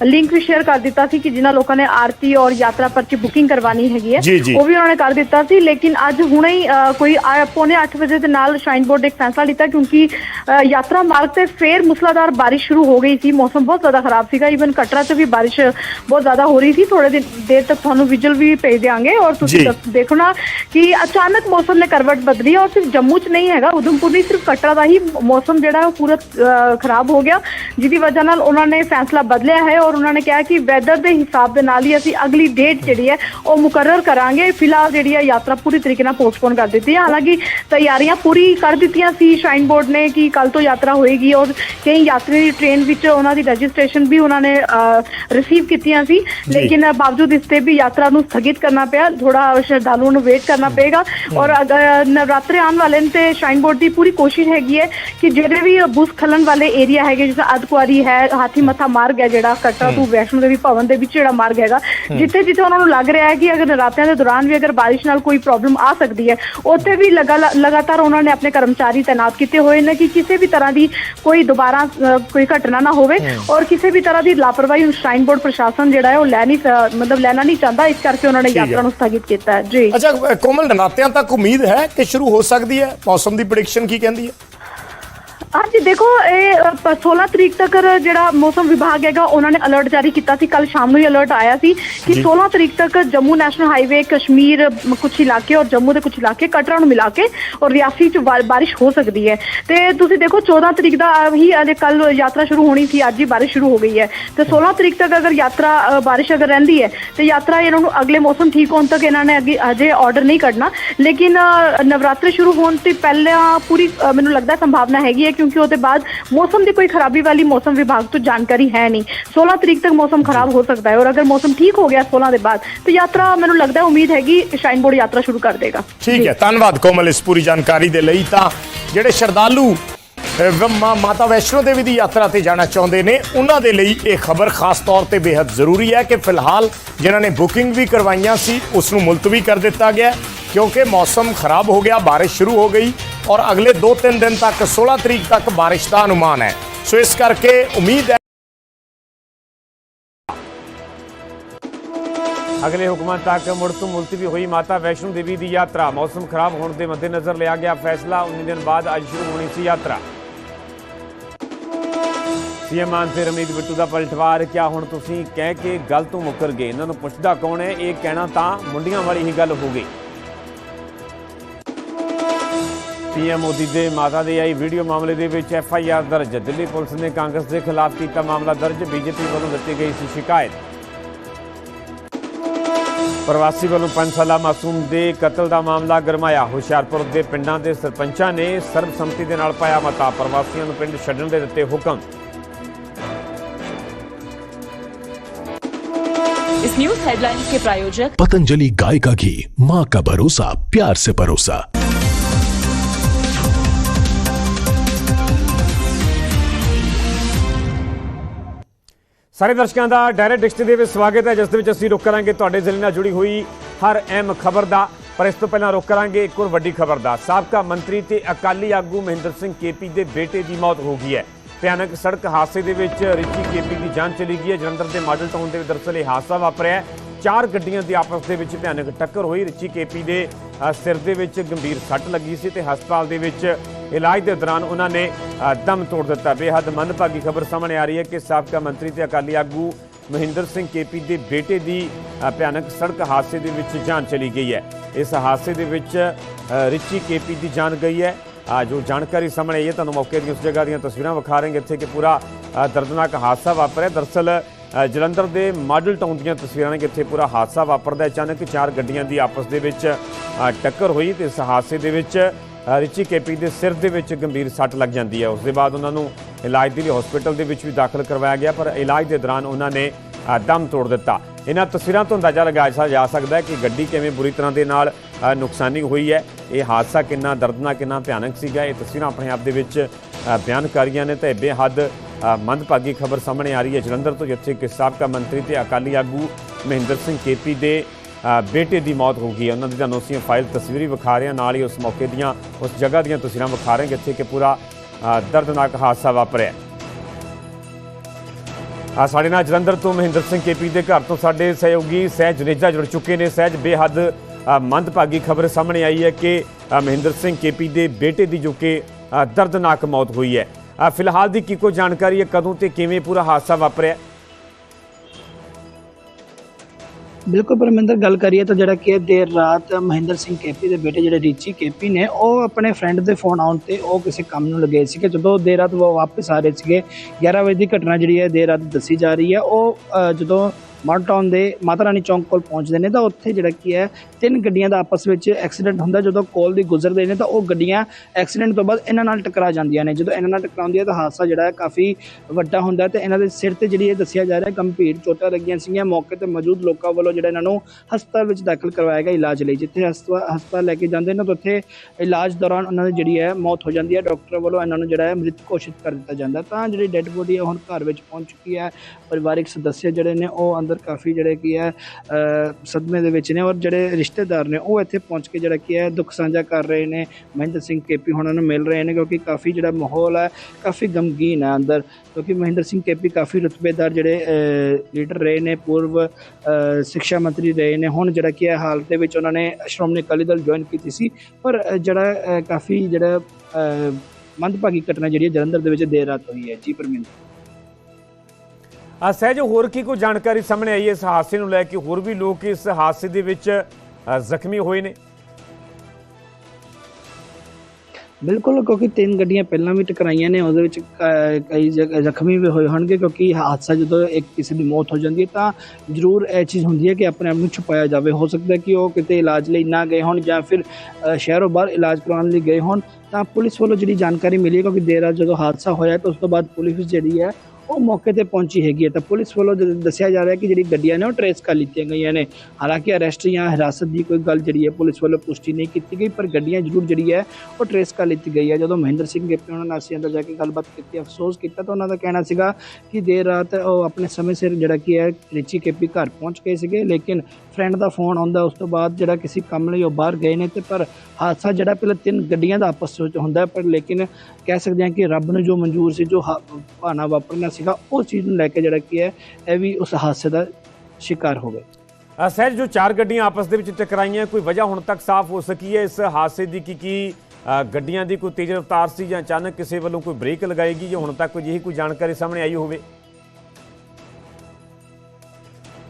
ਲਿੰਕ ਵੀ ਸ਼ੇਅਰ ਕਰ ਦਿੱਤਾ ਸੀ ਕਿ ਜਿਨ੍ਹਾਂ ਲੋਕਾਂ ਨੇ ਆਰਤੀ ਔਰ ਯਾਤਰਾ ਪਰਚੀ ਬੁਕਿੰਗ ਕਰਵਾਣੀ ਹੈਗੀ ਹੈ ਜੀ, ਜੀ। ਉਹ ਵੀ ਉਹਨਾਂ ਨੇ ਕਰ ਦਿੱਤਾ ਸੀ ਲੇਕਿਨ ਅੱਜ ਹੁਣੇ ਹੀ ਅ, ਕੋਈ ਆ- ਪੌਣੇ 8 ਵਜੇ ਦੇ ਨਾਲ ਸ਼ਾਈਨ ਬੋਰਡ ਨੇ ਇੱਕ ਫੈਸਲਾ ਲਿੱਤਾ ਕਿਉਂਕਿ ਅ, ਯਾਤਰਾ ਮਾਰਗ ਤੇ ਫੇਰ ਮੁਸਲਾਧਾਰ ਬਾਰਿਸ਼ ਸ਼ੁਰੂ ਹੋ ਗਈ ਸੀ ਮੌਸਮ ਬਹੁਤ ਜ਼ਿਆਦਾ ਖਰਾਬ ਸੀਗਾ ਇਵਨ ਕਟਰਾ 'ਚ ਵੀ ਬਾਰਿਸ਼ ਬਹੁਤ ਜ਼ਿਆਦਾ ਹੋ ਰਹੀ ਸੀ ਥੋੜੇ ਦਿਨ ਦੇਰ ਤੱਕ ਤੁਹਾਨੂੰ ਵਿਜਲ ਵੀ ਭੇਜ ਦਿਆਂਗੇ ਔਰ ਤੁਸੀਂ ਜੀ। ਦਸ- ਦੇਖੋ ਨਾ ਕਿ ਅਚਾਨਕ ਮੌਸਮ ਨੇ ਕਰਵਟ ਬਦਲੀ ਔਰ ਸਿਰਫ ਜੰਮੂ 'ਚ ਨਹੀਂ ਹੈਗਾ ਉਧਮਪੁਰ ਨਹੀਂ ਸਿਰਫ ਕਟਰਾ ਦਾ ਹੀ ਮੌਸਮ ਜਿਹੜਾ ਉਹ ਪੂਰਾ ਅ, ਖਰਾਬ ਹੋ ਗਿਆ ਜਿਹਦੀ ਵਜ੍ਹਾ ਨਾਲ ਉਹਨਾਂ ਨੇ ਫੈਸਲਾ ਬਦਲਿਆ ਹੈ ਔਰ ਉਹਨਾਂ ਨੇ ਕਿਹਾ ਕਿ ਵੈਦਰ ਦੇ ਹਿਸਾਬ ਦੇ ਨਾਲ ਹੀ ਅਸੀਂ ਅਗਲੀ ਡੇਟ ਜਿਹੜੀ ਹੈ ਉਹ ਮੁਕਰਰ ਕਰਾਂਗੇ ਫਿਲਹਾਲ ਜਿਹੜੀ ਹੈ ਯਾਤਰਾ ਪੂਰੀ ਤਰੀਕੇ ਨਾਲ ਪੋਸਟਪੋਨ ਕਰ ਦਿੱਤੀ ਹੈ ਹਾਲਾਂਕਿ ਤਿਆਰੀਆਂ ਪੂਰੀ ਕਰ ਦਿੱਤੀਆਂ ਸੀ ਸ਼ਾਈਨ ਬੋਰਡ ਨੇ ਕਿ ਕੱਲ ਤੋਂ ਯਾਤਰਾ ਹੋਏਗੀ ਔਰ ਕਈ ਯਾਤਰੀ ਦੀ ਟ੍ਰੇਨ ਵਿੱਚ ਉਹਨਾਂ ਦੀ ਰਜਿਸਟ੍ਰੇਸ਼ਨ ਵੀ ਉਹਨਾਂ ਨੇ ਰਿਸੀਵ ਕੀਤੀਆਂ ਸੀ। ਲੇਕਿਨ ਬਾਵਜੂਦ ਇਸ ਤੇ ਵੀ ਯਾਤਰਾ ਨੂੰ ਸਥਗਿਤ ਕਰਨਾ ਪਿਆ ਥੋੜਾ ਸ਼ਰਧਾਲੂਆਂ ਨੂੰ ਵੇਟ ਕਰਨਾ ਪਏਗਾ। ਔਰ ਅਗਰ ਨਵਰਾਤਰੇ ਆਉਣ ਵਾਲੇ ਨੇ ਤੇ ਸ਼ਾਈਨ ਬੋਰਡ ਦੀ ਪੂਰੀ ਕੋਸ਼ਿਸ਼ ਹੈਗੀ ਹੈ ਕਿ ਜਿਹੜੇ ਵੀ ਬੁਸ ਖਲਨ ਵਾਲੇ ਏਰੀਆ ਹੈਗੇ ਜਿਵੇਂ ਅਦਕੁਆਰੀ ਹੈ ਹਾਥੀ ਮੱਥਾ ਮਾਰਗ ਹੈ ਜਿਹੜਾ ਕਟਰਾ ਤੋਂ ਵੈਸ਼ਨੋ ਦੇਵੀ ਭਵਨ ਦੇ ਵਿੱਚ ਜਿਹੜਾ ਮਾਰਗ ਹੈਗਾ ਜਿੱਥੇ ਜਿੱਥੇ ਉਹਨਾਂ ਨੂੰ ਲੱਗ ਰਿਹਾ ਹੈ ਕਿ ਅਗਰ ਨਰਾਤਿਆਂ ਦੇ ਦੌਰਾਨ ਵੀ ਅਗਰ ਬਾਰਿਸ਼ ਨਾਲ ਕੋਈ ਪ੍ਰੋਬਲਮ ਆ ਸਕਦੀ ਹੈ ਉੱਥੇ ਵੀ ਲਗਾ- ਲਗਾਤਾਰ ਉਹਨਾਂ ਨੇ ਆਪਣੇ ਕਰਮਚਾਰੀ ਤਾਇਨਾਤ ਕੀਤੇ ਹੋਏ ਨੇ ਕਿ ਕਿਸੇ ਵੀ ਤਰ੍ਹਾਂ ਦੀ ਕੋਈ ਦੁਬਾਰਾ ਕੋਈ ਘਟਨਾ ਨਾ ਹੋਵੇ ਔਰ ਕਿਸੇ ਵੀ ਤਰ੍ਹਾਂ ਦੀ ਲਾਪਰਵਾਹੀ ਸ਼ਾਈਨ ਬੋਰਡ ਪ੍ਰਸ਼ਾਸਨ ਜਿਹੜਾ ਹੈ ਉਹ ਲੈ ਨਹੀਂ ਮਤਲਬ ਲੈਣਾ ਨਹੀਂ ਚਾਹੁੰਦਾ ਇਸ ਕਰਕੇ ਉਹਨਾਂ ਨੇ। ਯਾਤਰਾ ਨੂੰ ਸਥਗਿਤ ਕੀਤਾ ਹੈ। ਜੀ। ਅੱਛਾ ਕੋਮਲ ਨਰਾਤਿਆਂ ਤੱਕ ਉਮੀਦ ਹੈ ਕਿ ਸ਼ੁਰੂ ਹੋ ਸਕਦੀ ਹੈ? ਮੌਸਮ ਦੀ ਪ੍ਰੈਡਿਕਸ਼ਨ ਕੀ ਕਹਿੰਦੀ ਹੈ? ਹਾਂਜੀ ਦੇਖੋ ਇਹ ਅ, ਪ- 16 ਤਰੀਕ ਤੱਕ ਜਿਹੜਾ ਮੌਸਮ ਵਿਭਾਗ ਹੈਗਾ ਉਹਨਾਂ ਨੇ ਅਲਰਟ ਜਾਰੀ ਕੀਤਾ ਸੀ। ਕੱਲ ਸ਼ਾਮ ਨੂੰ ਹੀ ਅਲਰਟ ਆਇਆ ਸੀ ਕਿ 16 ਤਰੀਕ ਤੱਕ ਜੰਮੂ ਨੈਸ਼ਨਲ ਹਾਈਵੇ ਕਸ਼ਮੀਰ ਕੁਛ ਇਲਾਕੇ ਔਰ ਜੰਮੂ ਦੇ ਕੁਛ ਇਲਾਕੇ ਕਟਰਾ ਨੂੰ ਮਿਲਾ ਕੇ ਔਰ ਰਿਆਸੀ ਚ ਬਾਰਿਸ਼ ਹੋ ਸਕਦੀ ਹੈ। ਤੇ ਤੁਸੀਂ ਦੇਖੋ 14 ਤਰੀਕ ਦਾ ਹੀ ਅਜੇ ਕੱਲ ਯਾਤਰਾ ਸ਼ੁਰੂ ਹੋਣੀ ਸੀ ਅੱਜ ਹੀ ਬਾਰਿਸ਼ ਸ਼ੁਰੂ ਹੋ ਗਈ ਹੈ। ਤੇ 16 ਤਰੀਕ ਤੱਕ ਅਗਰ ਯਾਤਰਾ ਬਾਰਿਸ਼ ਅਗਰ ਰਹਿੰਦੀ ਹੈ ਤੇ ਯਾਤਰਾ ਇਹਨਾਂ ਨੂੰ ਅਗਲੇ ਮੌਸਮ ਠੀਕ ਹੋਣ ਤੱਕ ਇਹਨਾਂ ਨੇ ਅੱਗੇ ਅਜੇ ਆਰਡਰ ਨਹੀਂ ਕਰਨਾ ਲੇਕਿਨ ਨਵਰਾਤਰੇ ਸ਼ੁਰੂ ਹੋਣ ਤੋਂ ਪਹਿਲਾਂ ਪੂਰੀ ਮੈਨੂੰ ਲੱਗਦਾ ਸੰਭਾਵਨਾ ਹੈਗੀ ਹੈ ਕਿਉਂਕਿ ਉਹਦੇ ਬਾਅਦ ਮੌਸਮ ਦੀ ਕੋਈ ਖਰਾਬੀ ਵਾਲੀ ਮੌਸਮ ਵਿਭਾਗ ਤੋਂ ਜਾਣਕਾਰੀ ਹੈ ਨਹੀਂ। 16 ਤਰੀਕ ਤੱਕ ਮੌਸਮ ਖਰਾਬ ਹੋ ਸਕਦਾ ਹੈ ਔਰ ਅਗਰ ਮੌਸਮ ਠੀਕ ਹੋ ਗਿਆ 16 ਦੇ ਬਾਅਦ ਤੇ ਯਾਤਰਾ ਮੈਨੂੰ ਲੱਗਦਾ ਹੈ ਉਮੀਦ ਹੈਗੀ ਸ਼ਾਈਨ ਬੋਰਡ ਯਾਤਰਾ ਸ਼ੁਰੂ ਕਰ ਦੇਗਾ। ਠੀਕ ਹੈ ਧੰਨਵਾਦ ਕੋਮਲ ਇਸ ਪੂਰੀ ਜਾਣਕਾਰੀ ਦੇ ਲਈ। ਤਾਂ ਜਿਹੜੇ ਸ਼ਰਧਾਲੂ ਮਾਤਾ ਵੈਸ਼ਨੋ ਦੇਵੀ ਦੀ ਯਾਤਰਾ ਤੇ ਜਾਣਾ ਚਾਹੁੰਦੇ ਨੇ ਉਹਨਾਂ ਦੇ ਲਈ ਇਹ ਖਬਰ ਖਾਸ ਤੌਰ ਤੇ ਬੇहद ਜ਼ਰੂਰੀ ਹੈ ਕਿ ਫਿਲਹਾਲ ਜਿਨ੍ਹਾਂ ਨੇ ਬੁਕਿੰਗ ਵੀ ਕਰਵਾਈਆਂ ਸੀ ਉਸ ਨੂੰ ਮੁਲਤਵੀ ਕਰ ਦਿੱਤਾ ਗਿਆ ਹੈ, ਕਿਉਂਕਿ ਮੌਸਮ ਖਰਾਬ ਹੋ ਗਿਆ ਬਾਰਿਸ਼ ਸ਼ੁਰੂ ਹੋ ਗਈ ਔਰ ਅਗਲੇ 2-3 ਦਿਨ ਤੱਕ 16 ਤਰੀਕ ਤੱਕ ਬਾਰਿਸ਼ ਦਾ ਅਨੁਮਾਨ ਹੈ। ਸੋ ਇਸ ਕਰਕੇ ਉਮੀਦ ਹੈ ਅਗਲੇ ਹੁਕਮਾਂ ਤੱਕ ਮੁੜ ਤੋਂ ਮੁਲਤਵੀ ਹੋਈ ਮਾਤਾ ਵੈਸ਼ਨੋ ਦੇਵੀ ਦੀ ਯਾਤਰਾ। ਮੌਸਮ ਖਰਾਬ ਹੋਣ ਦੇ ਮੱਦੇਨਜ਼ਰ ਲਿਆ ਗਿਆ ਫੈਸਲਾ। 19 ਦਿਨ ਬਾਅਦ ਅੱਜ ਸ਼ੁਰੂ ਹੋਣੀ ਸੀ ਯਾਤਰਾ। ਸੀਐਮ ਮਾਨ ਤੇ ਰਮਨੀਤ ਬਿੱਟੂ ਦਾ ਪਲਟਵਾਰ। ਕਿਆ ਹੁਣ ਤੁਸੀਂ ਕਹਿ ਕੇ ਗੱਲ ਤੋਂ ਮੁੱਕਰ ਗਏ? ਇਹਨਾਂ ਨੂੰ ਪੁੱਛਦਾ ਕੌਣ ਹੈ? ਇਹ ਕਹਿਣਾ ਤਾਂ ਮੁੰਡੀਆਂ ਵਾਲੀ ਹੀ ਗੱਲ ਹੋ ਗਈ। ਪੀਐਮ ਮੋਦੀ ਦੇ ਮਾਤਾ ਦੇ ਆਈ ਵੀਡੀਓ ਮਾਮਲੇ ਦੇ ਵਿੱਚ ਐਫ ਆਈ ਆਰ ਦਰਜ ਦਿੱਲੀ ਪੁਲਿਸ ਨੇ ਕਾਂਗਰਸ ਦੇ ਖਿਲਾਫ ਕੀਤਾ ਮਾਮਲਾ ਦਰਜ ਬੀਜੇਪੀ ਵੱਲੋਂ ਦਿੱਤੀ ਗਈ ਸੀ ਸ਼ਿਕਾਇਤ ਪ੍ਰਵਾਸੀ ਵੱਲੋਂ 5 ਸਾਲਾ ਮਾਸੂਮ ਦੇ ਕਤਲ ਦਾ ਮਾਮਲਾ ਗਰਮਾਇਆ ਹੁਸ਼ਿਆਰਪੁਰ ਦੇ ਪਿੰਡਾਂ ਦੇ ਸਰਪੰਚਾਂ ਨੇ ਸਰਬਸੰਮਤੀ ਦੇ ਨਾਲ ਪਾਇਆ ਮਤਾ ਪ੍ਰਵਾਸੀਆਂ ਨੂੰ ਪਿੰਡ ਛੱਡਣ ਦੇ ਦਿੱਤੇ ਹੁਕਮ इस न्यूज हेडलाइंस के प्रायोजक पतंजलि गाय का घी माँ का भरोसा प्यार से परोसा ਸਾਰੇ ਦਰਸ਼ਕਾਂ ਦਾ ਡਾਇਰੈਕਟ ਡਿਸਟ ਦੇ ਵਿੱਚ ਸਵਾਗਤ ਹੈ, ਜਿਸ ਦੇ ਵਿੱਚ ਅਸੀਂ ਰੁਕ ਕਰਾਂਗੇ ਤੁਹਾਡੇ ਜ਼ਿਲ੍ਹੇ ਨਾਲ ਜੁੜੀ ਹੋਈ ਹਰ ਅਹਿਮ ਖਬਰ ਦਾ। ਪਰ ਇਸ ਤੋਂ ਪਹਿਲਾਂ ਰੁਕ ਕਰਾਂਗੇ ਇੱਕ ਹੋਰ ਵੱਡੀ ਖਬਰ ਦਾ। ਸਾਬਕਾ ਮੰਤਰੀ ਤੇ ਅਕਾਲੀ ਆਗੂ ਮਹਿੰਦਰ ਸਿੰਘ ਕੇਪੀ ਦੇ ਬੇਟੇ ਦੀ ਮੌਤ ਹੋ ਗਈ ਹੈ। ਭਿਆਨਕ ਸੜਕ ਹਾਦਸੇ ਦੇ ਵਿੱਚ ਰਿਚੀ ਕੇਪੀ ਦੀ ਜਾਨ ਚਲੀ ਗਈ ਹੈ। ਜਲੰਧਰ ਦੇ ਮਾਡਲ ਟਾਊਨ ਦੇ ਵਿੱਚ ਦਰਅਸਲ ਇਹ ਹਾਦਸਾ ਵਾਪਰਿਆ ਚਾਰ ਗੱਡੀਆਂ ਦੀ ਆਪਸ ਦੇ ਵਿੱਚ ਭਿਆਨਕ ਟੱਕਰ ਹੋਈ। ਰਿਚੀ ਕੇਪੀ ਦੇ ਸਿਰ ਦੇ ਵਿੱਚ ਗੰਭੀਰ ਸੱਟ ਲੱਗੀ ਸੀ ਤੇ ਹਸਪਤਾਲ ਦੇ ਵਿੱਚ ਇਲਾਜ ਦੇ ਦੌਰਾਨ ਉਹਨਾਂ ਨੇ ਦਮ ਤੋੜ ਦਿੱਤਾ। ਬੇਹੱਦ ਮੰਦਭਾਗੀ ਖਬਰ ਸਾਹਮਣੇ ਆ ਰਹੀ ਹੈ ਕਿ ਸਾਬਕਾ ਮੰਤਰੀ ਤੇ ਅਕਾਲੀ ਆਗੂ ਮਹਿੰਦਰ ਸਿੰਘ ਕੇਪੀ ਦੇ ਬੇਟੇ ਦੀ ਭਿਆਨਕ ਸੜਕ ਹਾਦਸੇ ਦੇ ਵਿੱਚ ਜਾਨ ਚਲੀ ਗਈ ਹੈ। ਇਸ ਹਾਦਸੇ ਦੇ ਵਿੱਚ ਅ, ਰਿਚੀ ਕੇਪੀ ਦੀ ਜਾਨ ਗਈ ਹੈ। ਆ ਜੋ ਜਾਣਕਾਰੀ ਸਾਹਮਣੇ ਆਈ ਹੈ ਤੁਹਾਨੂੰ ਮੌਕੇ ਦੀਆਂ ਉਸ ਜਗ੍ਹਾ ਦੀਆਂ ਤਸਵੀਰਾਂ ਵਿਖਾ ਰਹੇ ਹਾਂ ਇੱਥੇ ਕਿ ਪੂਰਾ ਦਰਦਨਾਕ ਹਾਦਸਾ ਵਾਪਰਿਆ। ਦਰਸਲ ਜਲੰਧਰ ਦੇ ਮਾਡਲ ਟਾਊਨ ਦੀਆਂ ਤਸਵੀਰਾਂ ਨੇ ਕਿ ਪੂਰਾ ਹਾਦਸਾ ਵਾਪਰਦਾ ਅਚਾਨਕ ਚਾਰ ਗੱਡੀਆਂ ਦੀ ਆਪਸ ਦੇ ਵਿੱਚ ਟੱਕਰ ਹੋਈ ਤੇ ਇਸ ਹਾਦਸੇ ਦੇ ਵਿੱਚ ਰਿਚੀ ਕੇਪੀ ਦੇ ਸਿਰ ਦੇ ਵਿੱਚ ਗੰਭੀਰ ਸੱਟ ਲੱਗ ਜਾਂਦੀ ਹੈ। ਉਸ ਦੇ ਬਾਅਦ ਉਹਨਾਂ ਨੂੰ ਇਲਾਜ ਦੇ ਲਈ ਹਸਪੀਟਲ ਦੇ ਵਿੱਚ ਵੀ ਦਾਖਲ ਕਰਵਾਇਆ ਗਿਆ, ਪਰ ਇਲਾਜ ਦੇ ਦੌਰਾਨ ਉਹਨਾਂ ਨੇ ਦਮ ਤੋੜ ਦਿੱਤਾ। ਇਹਨਾਂ ਤਸਵੀਰਾਂ ਤੋਂ ਅੰਦਾਜ਼ਾ ਲਗਾਇਆ ਜਾ ਸਕਦਾ ਹੈ ਕਿ ਗੱਡੀ ਕਿਵੇਂ ਬੁਰੀ ਤਰ੍ਹਾਂ ਦੇ ਨਾਲ ਨੁਕਸਾਨੀ ਹੋਈ ਹੈ। ਇਹ ਹਾਦਸਾ ਕਿੰਨਾ ਦਰਦਨਾਕ, ਕਿੰਨਾ ਭਿਆਨਕ ਸੀਗਾ। ਇਹ ਤਸਵੀਰਾਂ ਆਪਣੇ ਆਪ ਦੇ ਵਿੱਚ ਬਿਆਨ ਕਰ ਰਹੀਆਂ ਨੇ ਤਾਂ ਬੇਹੱਦ ਮੰਦਭਾਗੀ ਖਬਰ ਸਾਹਮਣੇ ਆ ਰਹੀ ਹੈ। ਜਲੰਧਰ ਤੋਂ ਜਿੱਥੇ ਕਿ ਸਾਬਕਾ ਮੰਤਰੀ ਤੇ ਅਕਾਲੀ ਆਗੂ ਮਹਿੰਦਰ ਸਿੰਘ ਕੇਪੀ ਦੇ ਬੇਟੇ ਦੀ ਮੌਤ ਹੋ ਗਈ ਹੈ। ਉਹਨਾਂ ਦੀ ਤੁਹਾਨੂੰ ਅਸੀਂ ਫਾਈਲ ਤਸਵੀਰੀ ਵਿਖਾ ਰਹੇ ਹਾਂ। ਨਾਲ ਹੀ ਉਸ ਮੌਕੇ ਦੀਆਂ, ਉਸ ਜਗ੍ਹਾ ਦੀਆਂ ਤਸਵੀਰਾਂ ਵਿਖਾ ਰਹੇ ਹਾਂ, ਜਿੱਥੇ ਕਿ ਪੂਰਾ ਦਰਦਨਾਕ ਹਾਦਸਾ ਵਾਪਰਿਆ ਆ ਸਾਡੇ ਨਾਲ ਜਲੰਧਰ ਤੋਂ ਮਹਿੰਦਰ ਸਿੰਘ ਕੇਪੀ ਦੇ ਘਰ ਤੋਂ ਸਾਡੇ ਸਹਿਯੋਗੀ ਸਹਿਜ ਜੁਨੇਜਾ ਜੁੜ ਚੁੱਕੇ ਨੇ। ਸਹਿਜ, ਬੇਹੱਦ ਮੰਦਭਾਗੀ ਖਬਰ ਸਾਹਮਣੇ ਆਈ ਹੈ ਕਿ ਮਹਿੰਦਰ ਸਿੰਘ ਕੇਪੀ ਦੇ ਬੇਟੇ ਦੀ ਜੋ ਕਿ ਦਰਦਨਾਕ ਮੌਤ ਹੋਈ ਹੈ। ਫਿਲਹਾਲ ਦੀ ਕੀ ਕੋਈ ਜਾਣਕਾਰੀ ਹੈ? ਕਦੋਂ ਤੇ ਕਿਵੇਂ ਪੂਰਾ ਹਾਦਸਾ ਵਾਪਰਿਆ ਬਿਲਕੁਲ ਪਰਮਿੰਦਰ, ਗੱਲ ਕਰੀਏ ਤਾਂ ਜਿਹੜਾ ਕਿ ਦੇਰ ਰਾਤ ਮਹਿੰਦਰ ਸਿੰਘ ਕੇਪੀ ਦੇ ਬੇਟੇ ਜਿਹੜੇ ਰੀਚੀ ਕੇਪੀ ਨੇ, ਉਹ ਆਪਣੇ ਫਰੈਂਡ ਦੇ ਫੋਨ ਆਉਣ ਤੇ ਉਹ ਕਿਸੇ ਕੰਮ ਨੂੰ ਲੱਗੇ ਸੀਗੇ। ਜਦੋਂ ਦੇਰ ਰਾਤ ਉਹ ਵਾਪਸ ਆ ਰਹੇ ਸੀਗੇ 11 ਵਜੇ ਦੀ ਘਟਨਾ ਜਿਹੜੀ ਹੈ ਦੇਰ ਰਾਤ ਦੱਸੀ ਜਾ ਰਹੀ ਹੈ। ਉਹ ਜਦੋਂ ਮਾਡਲ ਟਾਊਨ ਦੇ ਮਾਤਾ ਰਾਣੀ ਚੌਂਕ ਕੋਲ ਪਹੁੰਚਦੇ ਨੇ ਤਾਂ ਉੱਥੇ ਜਿਹੜਾ ਕੀ ਹੈ, ਤਿੰਨ ਗੱਡੀਆਂ ਦਾ ਆਪਸ ਵਿੱਚ ਐਕਸੀਡੈਂਟ ਹੁੰਦਾ ਜਦੋਂ ਕੋਲ ਦੀ ਗੁਜ਼ਰਦੇ ਨੇ ਤਾਂ ਉਹ ਗੱਡੀਆਂ ਐਕਸੀਡੈਂਟ ਤੋਂ ਬਾਅਦ ਇਹਨਾਂ ਨਾਲ ਟਕਰਾ ਜਾਂਦੀਆਂ ਨੇ। ਜਦੋਂ ਇਹਨਾਂ ਨਾਲ ਟਕਰਾਉਂਦੀਆਂ ਤਾਂ ਹਾਦਸਾ ਜਿਹੜਾ ਹੈ ਕਾਫੀ ਵੱਡਾ ਹੁੰਦਾ ਹੈ ਤੇ ਇਹਨਾਂ ਦੇ ਸਿਰ ਤੇ ਜਿਹੜੀ ਇਹ ਦੱਸਿਆ ਜਾ ਰਿਹਾ ਗੰਭੀਰ ਚੋਟਾਂ ਲੱਗੀਆਂ ਸੀਗੀਆਂ। ਮੌਕੇ ਤੇ ਮੌਜੂਦ ਲੋਕਾਂ ਵੱਲੋਂ ਜਿਹੜਾ ਇਹਨਾਂ ਨੂੰ ਹਸਪਤਾਲ ਵਿੱਚ ਦਾਖਲ ਕਰਵਾਇਆ ਗਿਆ ਇਲਾਜ ਲਈ। ਜਿੱਥੇ ਹਸਪਤਾਲ ਹਸਪਤਾਲ ਲੈ ਕੇ ਜਾਂਦੇ ਨੇ ਤਾਂ ਉੱਥੇ ਇਲਾਜ ਦੌਰਾਨ ਉਹਨਾਂ ਦੀ ਜਿਹੜੀ ਹੈ ਮੌਤ ਹੋ ਜਾਂਦੀ ਹੈ। ਡਾਕਟਰ ਵੱਲੋਂ ਇਹਨਾਂ ਨੂੰ ਜਿਹੜਾ ਹੈ ਮ੍ਰਿਤ ਘੋਸ਼ਿਤ ਕਰ ਦਿੱਤਾ ਜਾਂਦਾ ਤਾਂ ਜਿਹੜੀ ਡੈੱਡ ਬੋਡੀ ਹੈ ਹੁਣ ਘਰ ਵਿੱਚ ਪਹੁੰਚ ਚੁੱਕੀ ਹੈ। ਪਰਿਵਾਰਿਕ ਸਦੱਸਿਆ ਜਿਹੜੇ ਨੇ, ਉਹ ਅੰਦਰ ਕਾਫੀ ਜਿਹੜੇ ਕੀ ਹੈ ਸਦਮੇ ਦੇ ਵਿੱਚ ਨੇ ਔਰ ਜਿਹੜੇ ਰਿਸ਼ਤੇਦਾਰ ਨੇ, ਉਹ ਇੱਥੇ ਪਹੁੰਚ ਕੇ ਜਿਹੜਾ ਕੀ ਹੈ, ਦੁੱਖ ਸਾਂਝਾ ਕਰ ਰਹੇ ਨੇ। ਮਹਿੰਦਰ ਸਿੰਘ ਕੇਪੀ ਹੁਣਾਂ ਨੂੰ ਮਿਲ ਰਹੇ ਨੇ ਕਿਉਂਕਿ ਕਾਫੀ ਜਿਹੜਾ ਮਾਹੌਲ ਹੈ, ਕਾਫੀ ਗਮਗੀਨ ਹੈ ਅੰਦਰ। ਕਿਉਂਕਿ ਮਹਿੰਦਰ ਸਿੰਘ ਕੇਪੀ ਕਾਫੀ ਰੁਤਬੇਦਾਰ ਜਿਹੜੇ ਲੀਡਰ ਰਹੇ ਨੇ, ਪੂਰਵ ਸਿੱਖਿਆ ਮੰਤਰੀ ਰਹੇ ਨੇ। ਹੁਣ ਜਿਹੜਾ ਕੀ ਹੈ ਹਾਲਤ ਦੇ ਵਿੱਚ ਉਹਨਾਂ ਨੇ ਸ਼੍ਰੋਮਣੀ ਅਕਾਲੀ ਦਲ ਜੁਆਇਨ ਕੀਤੀ ਸੀ। ਪਰ ਜਿਹੜਾ ਕਾਫੀ ਜਿਹੜਾ ਮੰਦਭਾਗੀ ਘਟਨਾ ਜਿਹੜੀ ਹੈ ਜਲੰਧਰ ਦੇ ਵਿੱਚ ਦੇਰ ਰਾਤ ਹੋਈ ਹੈ। ਜੀ, ਪਰਮਿੰਦਰ। ਸਹਿਜ, ਹੋਰ ਕੀ ਕੋਈ ਜਾਣਕਾਰੀ ਸਾਹਮਣੇ ਆਈ ਹੈ ਇਸ ਹਾਦਸੇ ਨੂੰ ਲੈ ਕੇ? ਹੋਰ ਵੀ ਲੋਕ ਇਸ ਹਾਦਸੇ ਦੇ ਵਿੱਚ ਜ਼ਖਮੀ ਹੋਏ ਨੇ। ਬਿਲਕੁਲ, ਕਿਉਂਕਿ ਤਿੰਨ ਗੱਡੀਆਂ ਪਹਿਲਾਂ ਵੀ ਟਕਰਾਈਆਂ ਨੇ, ਉਹਦੇ ਵਿੱਚ ਕਈ ਜ- ਜ਼ਖਮੀ ਵੀ ਹੋਏ ਹੋਣਗੇ, ਕਿਉਂਕਿ ਹਾਦਸਾ ਜਦੋਂ ਇੱਕ ਕਿਸੇ ਦੀ ਮੌਤ ਹੋ ਜਾਂਦੀ ਹੈ, ਤਾਂ ਜ਼ਰੂਰ ਇਹ ਚੀਜ਼ ਹੁੰਦੀ ਹੈ ਕਿ ਆਪਣੇ ਆਪ ਨੂੰ ਛੁਪਾਇਆ ਜਾਵੇ। ਹੋ ਸਕਦਾ ਕਿ ਉਹ ਕਿਤੇ ਇਲਾਜ ਲਈ ਨਾ ਗਏ ਹੋਣ ਜਾਂ ਫਿਰ ਸ਼ਹਿਰੋਂ ਬਾਹਰ ਇਲਾਜ ਕਰਵਾਉਣ ਲਈ ਗਏ ਹੋਣ। ਤਾਂ ਪੁਲਿਸ ਵੱਲੋਂ ਜਿਹੜੀ ਜਾਣਕਾਰੀ ਮਿਲੀ ਕਿਉਂਕਿ ਦੇਰ ਰਾਤ ਜਦੋਂ ਹਾਦਸਾ ਹੋਇਆ, ਤਾਂ ਉਸ ਤੋਂ ਬਾਅਦ ਪੁਲਿਸ ਜਿਹੜੀ ਹੈ ਉਹ ਮੌਕੇ ਤੇ ਪਹੁੰਚੀ ਹੈਗੀ ਹੈ। ਤਾਂ ਪੁਲਿਸ ਵੱਲੋਂ ਦ- ਦੱਸਿਆ ਜਾ ਰਿਹਾ ਕਿ ਜਿਹੜੀ ਗੱਡੀਆਂ ਨੇ ਉਹ ਟਰੇਸ ਕਰ ਲਿੱਤੀਆਂ ਗਈਆਂ ਨੇ। ਹਾਲਾਂਕਿ ਅਰੈਸਟ ਜਾਂ ਹਿਰਾਸਤ ਦੀ ਕੋਈ ਗੱਲ ਜਿਹੜੀ ਹੈ ਪੁਲਿਸ ਵੱਲੋਂ ਪੁਸ਼ਟੀ ਨਹੀਂ ਕੀਤੀ ਗਈ, ਪਰ ਗੱਡੀਆਂ ਜ਼ਰੂਰ ਜਿਹੜੀ ਹੈ ਉਹ ਟਰੇਸ ਕਰ ਲਿੱਤੀ ਗਈ ਹੈ। ਜਦੋਂ ਮਹਿੰਦਰ ਸਿੰਘ ਗਿੱਪੀ ਉਹਨਾਂ ਨਾਲ ਅਸੀਂ ਅੰਦਰ ਜਾ ਕੇ ਗੱਲਬਾਤ ਕੀਤੀ, ਅਫਸੋਸ ਕੀਤਾ, ਤਾਂ ਉਹਨਾਂ ਦਾ ਕਹਿਣਾ ਸੀਗਾ ਕਿ ਦੇਰ ਰਾਤ ਉਹ ਆਪਣੇ ਸਮੇਂ ਸਿਰ ਜਿਹੜਾ ਕੀ ਹੈ ਰਿਚੀ ਕੇਪੀ ਘਰ ਪਹੁੰਚ ਗਏ ਸੀਗੇ, ਲੇਕਿਨ ਫਰੈਂਡ ਦਾ ਫੋਨ ਆਉਂਦਾ, ਉਸ ਤੋਂ ਬਾਅਦ ਜਿਹੜਾ ਕਿਸੇ ਕੰਮ ਲਈ ਉਹ ਬਾਹਰ ਗਏ ਨੇ ਤੇ ਪਰ ਹਾਦਸਾ ਜਿਹੜਾ ਪਹਿਲਾਂ ਤਿੰਨ ਗੱਡੀਆਂ ਦਾ ਆਪਸ ਵਿੱਚ ਹੁੰਦਾ, ਪਰ ਲੇਕਿਨ ਕਹਿ ਸਕਦੇ ਹਾਂ ਕਿ ਰੱਬ ਨੂੰ ਜੋ ਮਨਜ਼ੂਰ ਸੀ, ਜੋ ਹਾ- ਭਾਣਾ ਵਾਪਰਨਾ ਸੀਗਾ, ਉਹ ਚੀਜ਼ ਨੂੰ ਲੈ ਕੇ ਜਿਹੜਾ ਕੀ ਹੈ, ਇਹ ਵੀ ਉਸ ਹਾਦਸੇ ਦਾ ਸ਼ਿਕਾਰ ਹੋ ਗਏ। ਸਹਿਜ, ਜੋ ਚਾਰ ਗੱਡੀਆਂ ਆਪਸ ਦੇ ਵਿੱਚ ਟਕਰਾਈਆਂ, ਕੋਈ ਵਜ੍ਹਾ ਹੁਣ ਤੱਕ ਸਾਫ਼ ਹੋ ਸਕੀ ਹੈ? ਇਸ ਹਾਦਸੇ ਦੀ ਕੀ ਕੀ ਗੱਡੀਆਂ ਦੀ ਕੋਈ ਤੇਜ਼ ਰਫ਼ਤਾਰ ਸੀ ਜਾਂ ਅਚਾਨਕ ਕਿਸੇ ਵੱਲੋਂ ਕੋਈ ਬ੍ਰੇਕ ਲਗਾਏਗੀ ਜਾਂ ਹੁਣ ਤੱਕ ਕੋਈ ਜਿਹੀ ਕੋਈ ਜਾਣਕਾਰੀ ਸਾਹਮਣੇ ਆਈ ਹੋਵੇ?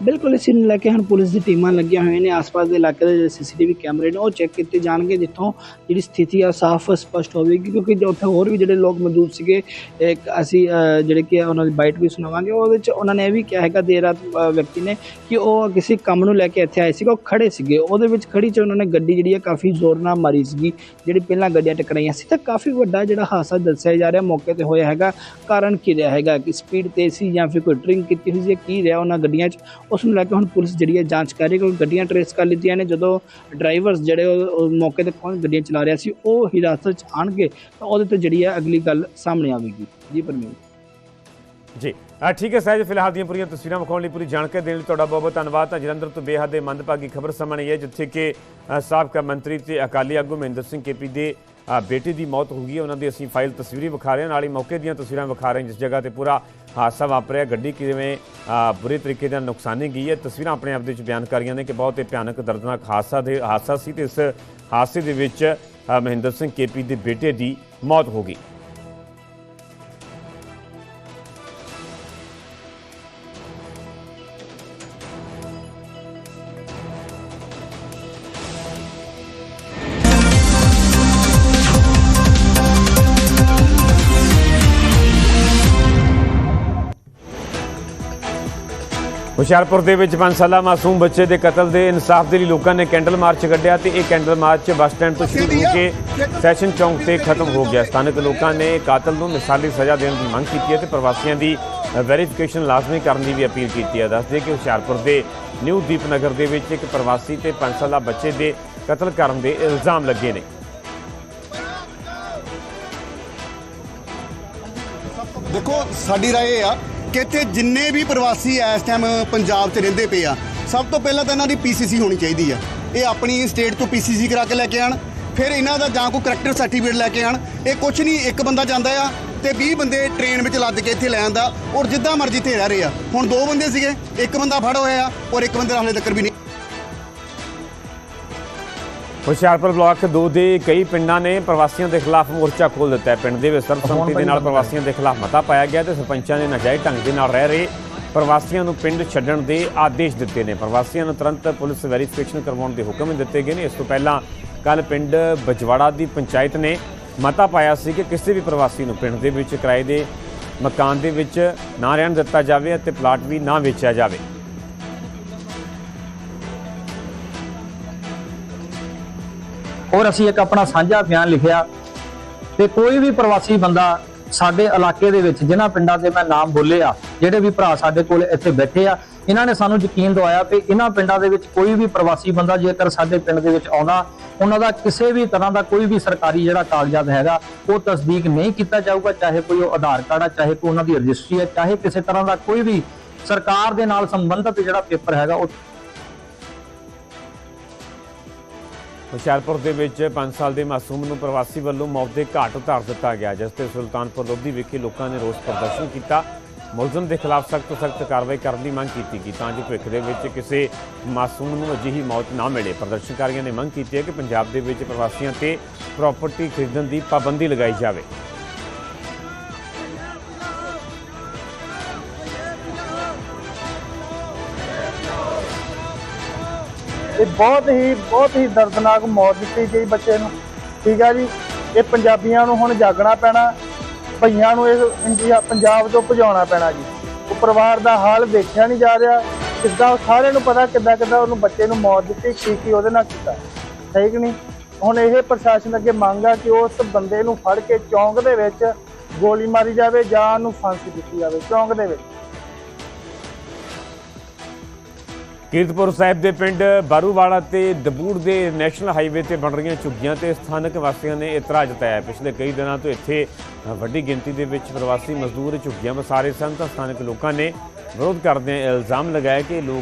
ਬਿਲਕੁਲ ਇਸ ਨੂੰ ਲੈ ਕੇ ਹੁਣ ਪੁਲਿਸ ਦੀ ਟੀਮਾਂ ਲੱਗੀਆਂ ਹੋਈਆਂ ਨੇ। ਆਸ-ਪਾਸ ਦੇ ਇਲਾਕੇ ਦੇ ਜਿਹੜੇ ਸੀਸੀਟੀਵੀ ਕੈਮਰੇ ਨੇ, ਉਹ ਚੈੱਕ ਕੀਤੇ ਜਾਣਗੇ ਜਿੱਥੋਂ ਜਿਹੜੀ ਸਥਿਤੀ ਆ, ਸਾਫ਼ ਸਪਸ਼ਟ ਹੋਵੇਗੀ। ਕਿਉਂਕਿ ਉੱਥੇ ਹੋਰ ਵੀ ਜਿਹੜੇ ਲੋਕ ਮੌਜੂਦ ਸੀਗੇ, ਇੱਕ ਅਸੀਂ ਜਿਹੜੇ ਕਿ ਉਹਨਾਂ ਦੀ ਬਾਈਟ ਵੀ ਸੁਣਾਵਾਂਗੇ। ਉਹਦੇ ਵਿੱਚ ਉਹਨਾਂ ਨੇ ਇਹ ਵੀ ਕਿਹਾ ਹੈਗਾ, ਦੇਰ ਰਾਤ ਵਿਅਕਤੀ ਨੇ ਕਿ ਉਹ ਕਿਸੇ ਕੰਮ ਨੂੰ ਲੈ ਕੇ ਇੱਥੇ ਆਏ ਸੀਗੇ, ਉਹ ਖੜੇ ਸੀਗੇ। ਉਹਦੇ ਵਿੱਚ ਖੜੀ ਚ ਉਹਨਾਂ ਨੇ ਗੱਡੀ ਜਿਹੜੀ ਹੈ ਕਾਫੀ ਜ਼ੋਰ ਨਾਲ ਮਾਰੀ ਸੀਗੀ, ਜਿਹੜੀ ਪਹਿਲਾਂ ਗੱਡੀਆਂ ਟਕਰਾਈਆਂ ਸੀ। ਤਾਂ ਕਾਫੀ ਵੱਡਾ ਜਿਹੜਾ ਹਾਦਸਾ ਦੱਸਿਆ ਜਾ ਰਿਹਾ ਮੌਕੇ ਤੇ ਹੋਇਆ ਹੈਗਾ। ਕਾਰਨ ਕੀ ਰਿਹਾ ਹੈਗਾ? ਕਿ ਸਪੀਡ ਤੇਜ਼ ਸੀ ਜਾਂ ਫਿਰ ਕੋਈ ਡਰਿੰਕ ਕੀਤੀ ਹੋਈ ਸੀ ਕੀ ਰਿਹਾ ਉਹਨਾਂ ਗੱਡੀਆਂ 'ਚ? ਉਸ ਨੂੰ ਲੈ ਕੇ ਹੁਣ ਪੁਲਿਸ ਜਿਹੜੀ ਹੈ ਜਾਂਚ ਕਰ ਰਹੀ ਹੈ ਕਿਉਂਕਿ ਗੱਡੀਆਂ ਟਰੇਸ ਕਰ ਲਿੱਤੀਆਂ ਨੇ। ਜਦੋਂ ਡਰਾਈਵਰਸ ਜਿਹੜੇ ਉਹ ਮੌਕੇ ਤੇ ਪਹੁੰਚ ਗੱਡੀਆਂ ਚਲਾ ਰਿਹਾ ਸੀ ਉਹ ਹਿਰਾਸਤ 'ਚ ਆਣਗੇ ਤਾਂ ਉਹਦੇ ਤੇ ਜਿਹੜੀ ਹੈ ਅਗਲੀ ਗੱਲ ਸਾਹਮਣੇ ਆਵੇਗੀ। ਜੀ ਪਰਮੇਸ਼ਰ। ਜੀ। ਅ, ਠੀਕ ਹੈ ਸਹਿਜ ਫਿਲਹਾਲ ਦੀਆਂ ਪੂਰੀਆਂ ਤਸਵੀਰਾਂ ਵਿਖਾਉਣ ਲਈ ਪੂਰੀ ਜਾਣਕਾਰੀ ਦੇਣ ਲਈ ਤੁਹਾਡਾ ਬਹੁਤ ਬਹੁਤ ਧੰਨਵਾਦ। ਤਾਂ ਜਲੰਧਰ ਤੋਂ ਬੇਹੱਦ ਹੀ ਮੰਦਭਾਗੀ ਖਬਰ ਸਾਹਮਣੇ ਆਈ ਹੈ ਜਿੱਥੇ ਕਿ ਸਾਬਕਾ ਮੰਤਰੀ ਤੇ ਅਕਾਲੀ ਆਗੂ ਮਹਿੰਦਰ ਸਿੰਘ ਕੇਪੀ ਦੇ ਬੇਟੇ ਦੀ ਮੌਤ ਹੋ ਗਈ ਉਹਨਾਂ ਦੀ ਅਸੀਂ ਫਾਈਲ ਤਸਵੀਰੀ ਵਿਖਾ ਰਹੇ ਹਾਂ। ਨਾਲ ਹੀ ਮੌਕੇ ਦੀਆਂ ਤਸਵੀਰਾਂ ਵਿਖਾ ਰਹੇ ਹਾਂ, ਜਿਸ ਜਗ੍ਹਾ ਤੇ ਪੂਰਾ ਹਾਦਸਾ ਵਾਪਰਿਆ। ਗੱਡੀ ਕਿਵੇਂ ਬੁਰੇ ਤਰੀਕੇ ਨਾਲ ਨੁਕਸਾਨੀ ਗਈ ਹੈ। ਤਸਵੀਰਾਂ ਆਪਣੇ ਆਪ ਦੇ ਵਿੱਚ ਬਿਆਨ ਕਰ ਰਹੀਆਂ ਨੇ ਕਿ ਬਹੁਤ ਹੀ ਭਿਆਨਕ, ਦਰਦਨਾਕ ਹਾਦਸਾ ਦੇ, ਹਾਦਸਾ ਸੀ ਤੇ ਇਸ ਹਾਦਸੇ ਦੇ ਵਿੱਚ ਮਹਿੰਦਰ ਸਿੰਘ ਕੇਪੀ ਦੇ ਬੇਟੇ ਦੀ ਮੌਤ ਹੋ ਗਈ। ਹੁਸ਼ਿਆਰਪੁਰ ਦੇ ਵਿੱਚ 5 ਸਾਲਾ ਮਾਸੂਮ ਬੱਚੇ ਦੇ ਕਤਲ ਦੇ ਇਨਸਾਫ ਦੇ ਲਈ ਲੋਕਾਂ ਨੇ ਕੈਂਡਲ ਮਾਰਚ ਕੱਢਿਆ ਤੇ ਇਹ ਕੈਂਡਲ ਮਾਰਚ ਬੱਸ ਸਟੈਂਡ ਤੋਂ ਸ਼ੁਰੂ ਹੋ ਕੇ ਸੈਸ਼ਨ ਚੌਂਕ ਤੇ ਖਤਮ ਹੋ ਗਿਆ ਸਥਾਨਕ ਲੋਕਾਂ ਨੇ ਕਾਤਲ ਨੂੰ ਮਿਸਾਲੀ ਸਜ਼ਾ ਦੇਣ ਦੀ ਮੰਗ ਕੀਤੀ ਹੈ ਤੇ ਪ੍ਰਵਾਸੀਆਂ ਦੀ ਵੈਰੀਫਿਕੇਸ਼ਨ ਲਾਜ਼ਮੀ ਕਰਨ ਦੀ ਵੀ ਅਪੀਲ ਕੀਤੀ ਹੈ ਦੱਸਦੇ ਕਿ ਹੁਸ਼ਿਆਰਪੁਰ ਦੇ ਨਿਊ ਦੀਪਨਗਰ ਦੇ ਵਿੱਚ ਇੱਕ ਪ੍ਰਵਾਸੀ ਤੇ 5 ਸਾਲਾ ਬੱਚੇ ਦੇ ਕਤਲ ਕਰਨ ਦੇ ਇਲਜ਼ਾਮ ਲੱਗੇ ਨੇ ਦੇਖੋ ਸਾਡੀ رائے ਇਹ ਆ ਕਿ ਇੱਥੇ ਜਿੰਨੇ ਵੀ ਪ੍ਰਵਾਸੀ ਇਸ ਟਾਈਮ ਪੰਜਾਬ 'ਚ ਰਹਿੰਦੇ ਪਏ ਆ, ਸਭ ਤੋਂ ਪਹਿਲਾਂ ਤਾਂ ਇਹਨਾਂ ਦੀ ਪੀਸੀਸੀ ਹੋਣੀ ਚਾਹੀਦੀ ਆ। ਇਹ ਆਪਣੀ ਸਟੇਟ ਤੋਂ ਪੀਸੀਸੀ ਕਰਾ ਕੇ ਲੈ ਕੇ ਆਣ, ਫਿਰ ਇਹਨਾਂ ਦਾ ਜਾਂ ਕੋਈ ਕਰੈਕਟਰ ਸਰਟੀਫਿਕੇਟ ਲੈ ਕੇ ਆਣ, ਇਹ ਕੁਛ ਨਹੀਂ, ਇੱਕ ਬੰਦਾ ਜਾਂਦਾ ਆ ਤੇ 20 ਬੰਦੇ ਟ੍ਰੇਨ ਵਿੱਚ ਲੱਦ ਕੇ ਇੱਥੇ ਲੈ ਆਂਦਾ ਔਰ ਜਿੱਦਾਂ ਮਰਜ਼ੀ ਇੱਥੇ ਰਹਿ ਰਹੇ ਆ। ਹੁਣ ਦੋ ਬੰਦੇ ਸੀਗੇ, ਇੱਕ ਬੰਦਾ ਫੜ ਹੋਇਆ ਔਰ ਇੱਕ ਬੰਦੇ ਦਾ ਹਲੇ ਤੱਕ ਵੀ ਨਹੀਂ। ਹੁਸ਼ਿਆਰਪੁਰ ਬਲਾਕ 2 ਦੇ ਕਈ ਪਿੰਡਾਂ ਨੇ ਪ੍ਰਵਾਸੀਆਂ ਦੇ ਖਿਲਾਫ ਮੋਰਚਾ ਖੋਲ੍ਹ ਦਿੱਤਾ ਹੈ। ਪਿੰਡ ਦੇ ਵਿੱਚ ਸਰਬਸੰਮਤੀ ਦੇ ਨਾਲ ਪ੍ਰਵਾਸੀਆਂ ਦੇ ਖਿਲਾਫ ਮਤਾ ਪਾਇਆ ਗਿਆ ਤੇ ਸਰਪੰਚਾਂ ਨੇ ਨਾਜਾਇਜ਼ ਢੰਗ ਦੇ ਨਾਲ ਰਹਿ ਰਹੇ ਪ੍ਰਵਾਸੀਆਂ ਨੂੰ ਪਿੰਡ ਛੱਡਣ ਦੇ ਆਦੇਸ਼ ਦਿੱਤੇ ਨੇ। ਪ੍ਰਵਾਸੀਆਂ ਨੂੰ ਤੁਰੰਤ ਪੁਲਿਸ ਵੈਰੀਫਿਕੇਸ਼ਨ ਕਰਵਾਉਣ ਦੇ ਹੁਕਮ ਦਿੱਤੇ ਗਏ ਨੇ। ਇਸ ਤੋਂ ਪਹਿਲਾਂ ਕੱਲ ਪਿੰਡ ਬਜਵਾੜਾ ਦੀ ਪੰਚਾਇਤ ਨੇ ਮਤਾ ਪਾਇਆ ਸੀ ਕਿ ਕਿਸੇ ਵੀ ਪ੍ਰਵਾਸੀ ਨੂੰ ਪਿੰਡ ਦੇ ਵਿੱਚ ਕਿਰਾਏ ਦੇ ਮਕਾਨ ਦੇ ਵਿੱਚ ਨਾ ਰਹਿਣ ਦਿੱਤਾ ਜਾਵੇ ਅਤੇ ਪਲਾਟ ਵੀ ਨਾ ਵੇਚਿਆ ਜਾਵੇ। ਔਰ ਅਸੀਂ ਇੱਕ ਆਪਣਾ ਸਾਂਝਾ ਬਿਆਨ ਲਿਖਿਆ ਤੇ ਕੋਈ ਵੀ ਪ੍ਰਵਾਸੀ ਬੰਦਾ ਸਾਡੇ ਇਲਾਕੇ ਦੇ ਵਿੱਚ, ਜਿਨ੍ਹਾਂ ਪਿੰਡਾਂ ਦੇ ਮੈਂ ਨਾਮ ਬੋਲੇ ਆ, ਜਿਹੜੇ ਵੀ ਭਰਾ ਸਾਡੇ ਕੋਲ ਇੱਥੇ ਬੈਠੇ ਆ, ਇਹਨਾਂ ਨੇ ਸਾਨੂੰ ਯਕੀਨ ਦਵਾਇਆ ਕਿ ਇਹਨਾਂ ਪਿੰਡਾਂ ਦੇ ਵਿੱਚ ਕੋਈ ਵੀ ਪ੍ਰਵਾਸੀ ਬੰਦਾ ਜੇਕਰ ਸਾਡੇ ਪਿੰਡ ਦੇ ਵਿੱਚ ਆਉਂਦਾ, ਉਹਨਾਂ ਦਾ ਕਿਸੇ ਵੀ ਤਰ੍ਹਾਂ ਦਾ ਕੋਈ ਵੀ ਸਰਕਾਰੀ ਜਿਹੜਾ ਕਾਗਜ਼ਾਤ ਹੈਗਾ, ਉਹ ਤਸਦੀਕ ਨਹੀਂ ਕੀਤਾ ਜਾਊਗਾ, ਚਾਹੇ ਕੋਈ ਉਹ ਆਧਾਰ ਕਾਰਡ ਆ, ਚਾਹੇ ਕੋਈ ਉਹਨਾਂ ਦੀ ਰਜਿਸਟਰੀ ਹੈ ਚਾਹੇ ਕਿਸੇ ਤਰ੍ਹਾਂ ਦਾ ਕੋਈ ਵੀ ਸਰਕਾਰ ਦੇ ਨਾਲ ਸੰਬੰਧਿਤ ਜਿਹੜਾ ਪੇਪਰ ਹੈਗਾ, ਉਹ ਹੁਸ਼ਿਆਰਪੁਰ ਦੇ ਵਿੱਚ 5 ਸਾਲ ਦੇ ਮਾਸੂਮ ਨੂੰ ਪ੍ਰਵਾਸੀ ਵੱਲੋਂ ਮੌਤ ਦੇ ਘਾਟ ਉਤਾਰ ਦਿੱਤਾ ਗਿਆ, ਜਿਸ ਤੇ ਸੁਲਤਾਨਪੁਰ ਲੋਧੀ ਵਿਖੇ ਲੋਕਾਂ ਨੇ ਰੋਸ ਪ੍ਰਦਰਸ਼ਨ ਕੀਤਾ। ਮੁਲਜ਼ਮ ਦੇ ਖਿਲਾਫ ਸਖਤ ਸਖਤ ਕਾਰਵਾਈ ਕਰਨ ਦੀ ਮੰਗ ਕੀਤੀ ਗਈ, ਤਾਂ ਜੋ ਭਵਿੱਖ ਦੇ ਵਿੱਚ ਕਿਸੇ ਮਾਸੂਮ ਨੂੰ ਅਜਿਹੀ ਮੌਤ ਨਾ ਮਿਲੇ। ਪ੍ਰਦਰਸ਼ਨਕਾਰੀਆਂ ਨੇ ਮੰਗ ਕੀਤੀ ਹੈ ਕਿ ਪੰਜਾਬ ਦੇ ਵਿੱਚ ਪ੍ਰਵਾਸੀਆਂ ਤੇ ਪ੍ਰਾਪਰਟੀ ਖਰੀਦਣ ਦੀ ਪਾਬੰਦੀ ਲਗਾਈ ਜਾਵੇ। ਇਹ ਬਹੁਤ ਹੀ ਬਹੁਤ ਹੀ ਦਰਦਨਾਕ ਮੌਤ ਦਿੱਤੀ ਗਈ ਬੱਚੇ ਨੂੰ। ਠੀਕ ਆ ਜੀ? ਇਹ ਪੰਜਾਬੀਆਂ ਨੂੰ ਹੁਣ ਜਾਗਣਾ ਪੈਣਾ, ਭਈਆਂ ਨੂੰ ਇਹ ਇੰਡੀਆ, ਪੰਜਾਬ ਤੋਂ ਭਜਾਉਣਾ ਪੈਣਾ ਜੀ। ਉਹ ਪਰਿਵਾਰ ਦਾ ਹਾਲ ਦੇਖਿਆ ਨਹੀਂ ਜਾ ਰਿਹਾ। ਕਿੱਦਾਂ ਸਾਰਿਆਂ ਨੂੰ ਪਤਾ ਕਿੱਦਾਂ ਕਿੱਦਾਂ ਉਹਨੂੰ ਬੱਚੇ ਨੂੰ ਮੌਤ ਦਿੱਤੀ, ਕੀ ਕੀ ਉਹਦੇ ਨਾਲ ਕੀਤਾ। ਸਹੀ ਕਿ ਨਹੀਂ? ਹੁਣ ਇਹ ਪ੍ਰਸ਼ਾਸਨ ਅੱਗੇ ਮੰਗ ਆ ਕਿ ਉਸ ਬੰਦੇ ਨੂੰ ਫੜ ਕੇ ਚੌਂਕ ਦੇ ਵਿੱਚ ਗੋਲੀ ਮਾਰੀ ਜਾਵੇ ਜਾਂ ਉਹਨੂੰ ਫਾਂਸੀ ਦਿੱਤੀ ਜਾਵੇ, ਚੌਂਕ ਦੇ ਵਿੱਚ। ਕੀਰਤਪੁਰ ਸਾਹਿਬ ਦੇ ਪਿੰਡ ਬਾਰੂਵਾਲਾ ਤੇ ਦਬੂੜ ਦੇ ਨੈਸ਼ਨਲ ਹਾਈਵੇ ਤੇ ਬਣ ਰਹੀਆਂ ਝੁੱਗੀਆਂ ਤੇ ਸਥਾਨਕ ਵਾਸੀਆਂ ਨੇ ਇਤਰਾਜ਼ ਜਤਾਇਆ। ਪਿਛਲੇ ਕਈ ਦਿਨਾਂ ਤੋਂ ਇੱਥੇ ਵੱਡੀ ਗਿਣਤੀ ਦੇ ਵਿੱਚ ਪ੍ਰਵਾਸੀ ਮਜ਼ਦੂਰ ਝੁੱਗੀਆਂ ਵਸਾ ਰਹੇ ਸਨ ਤਾਂ ਸਥਾਨਕ ਲੋਕਾਂ ਨੇ ਵਿਰੋਧ ਕਰਦਿਆਂ ਇਲਜ਼ਾਮ ਲਗਾਇਆ ਕਿ ਲੋਕ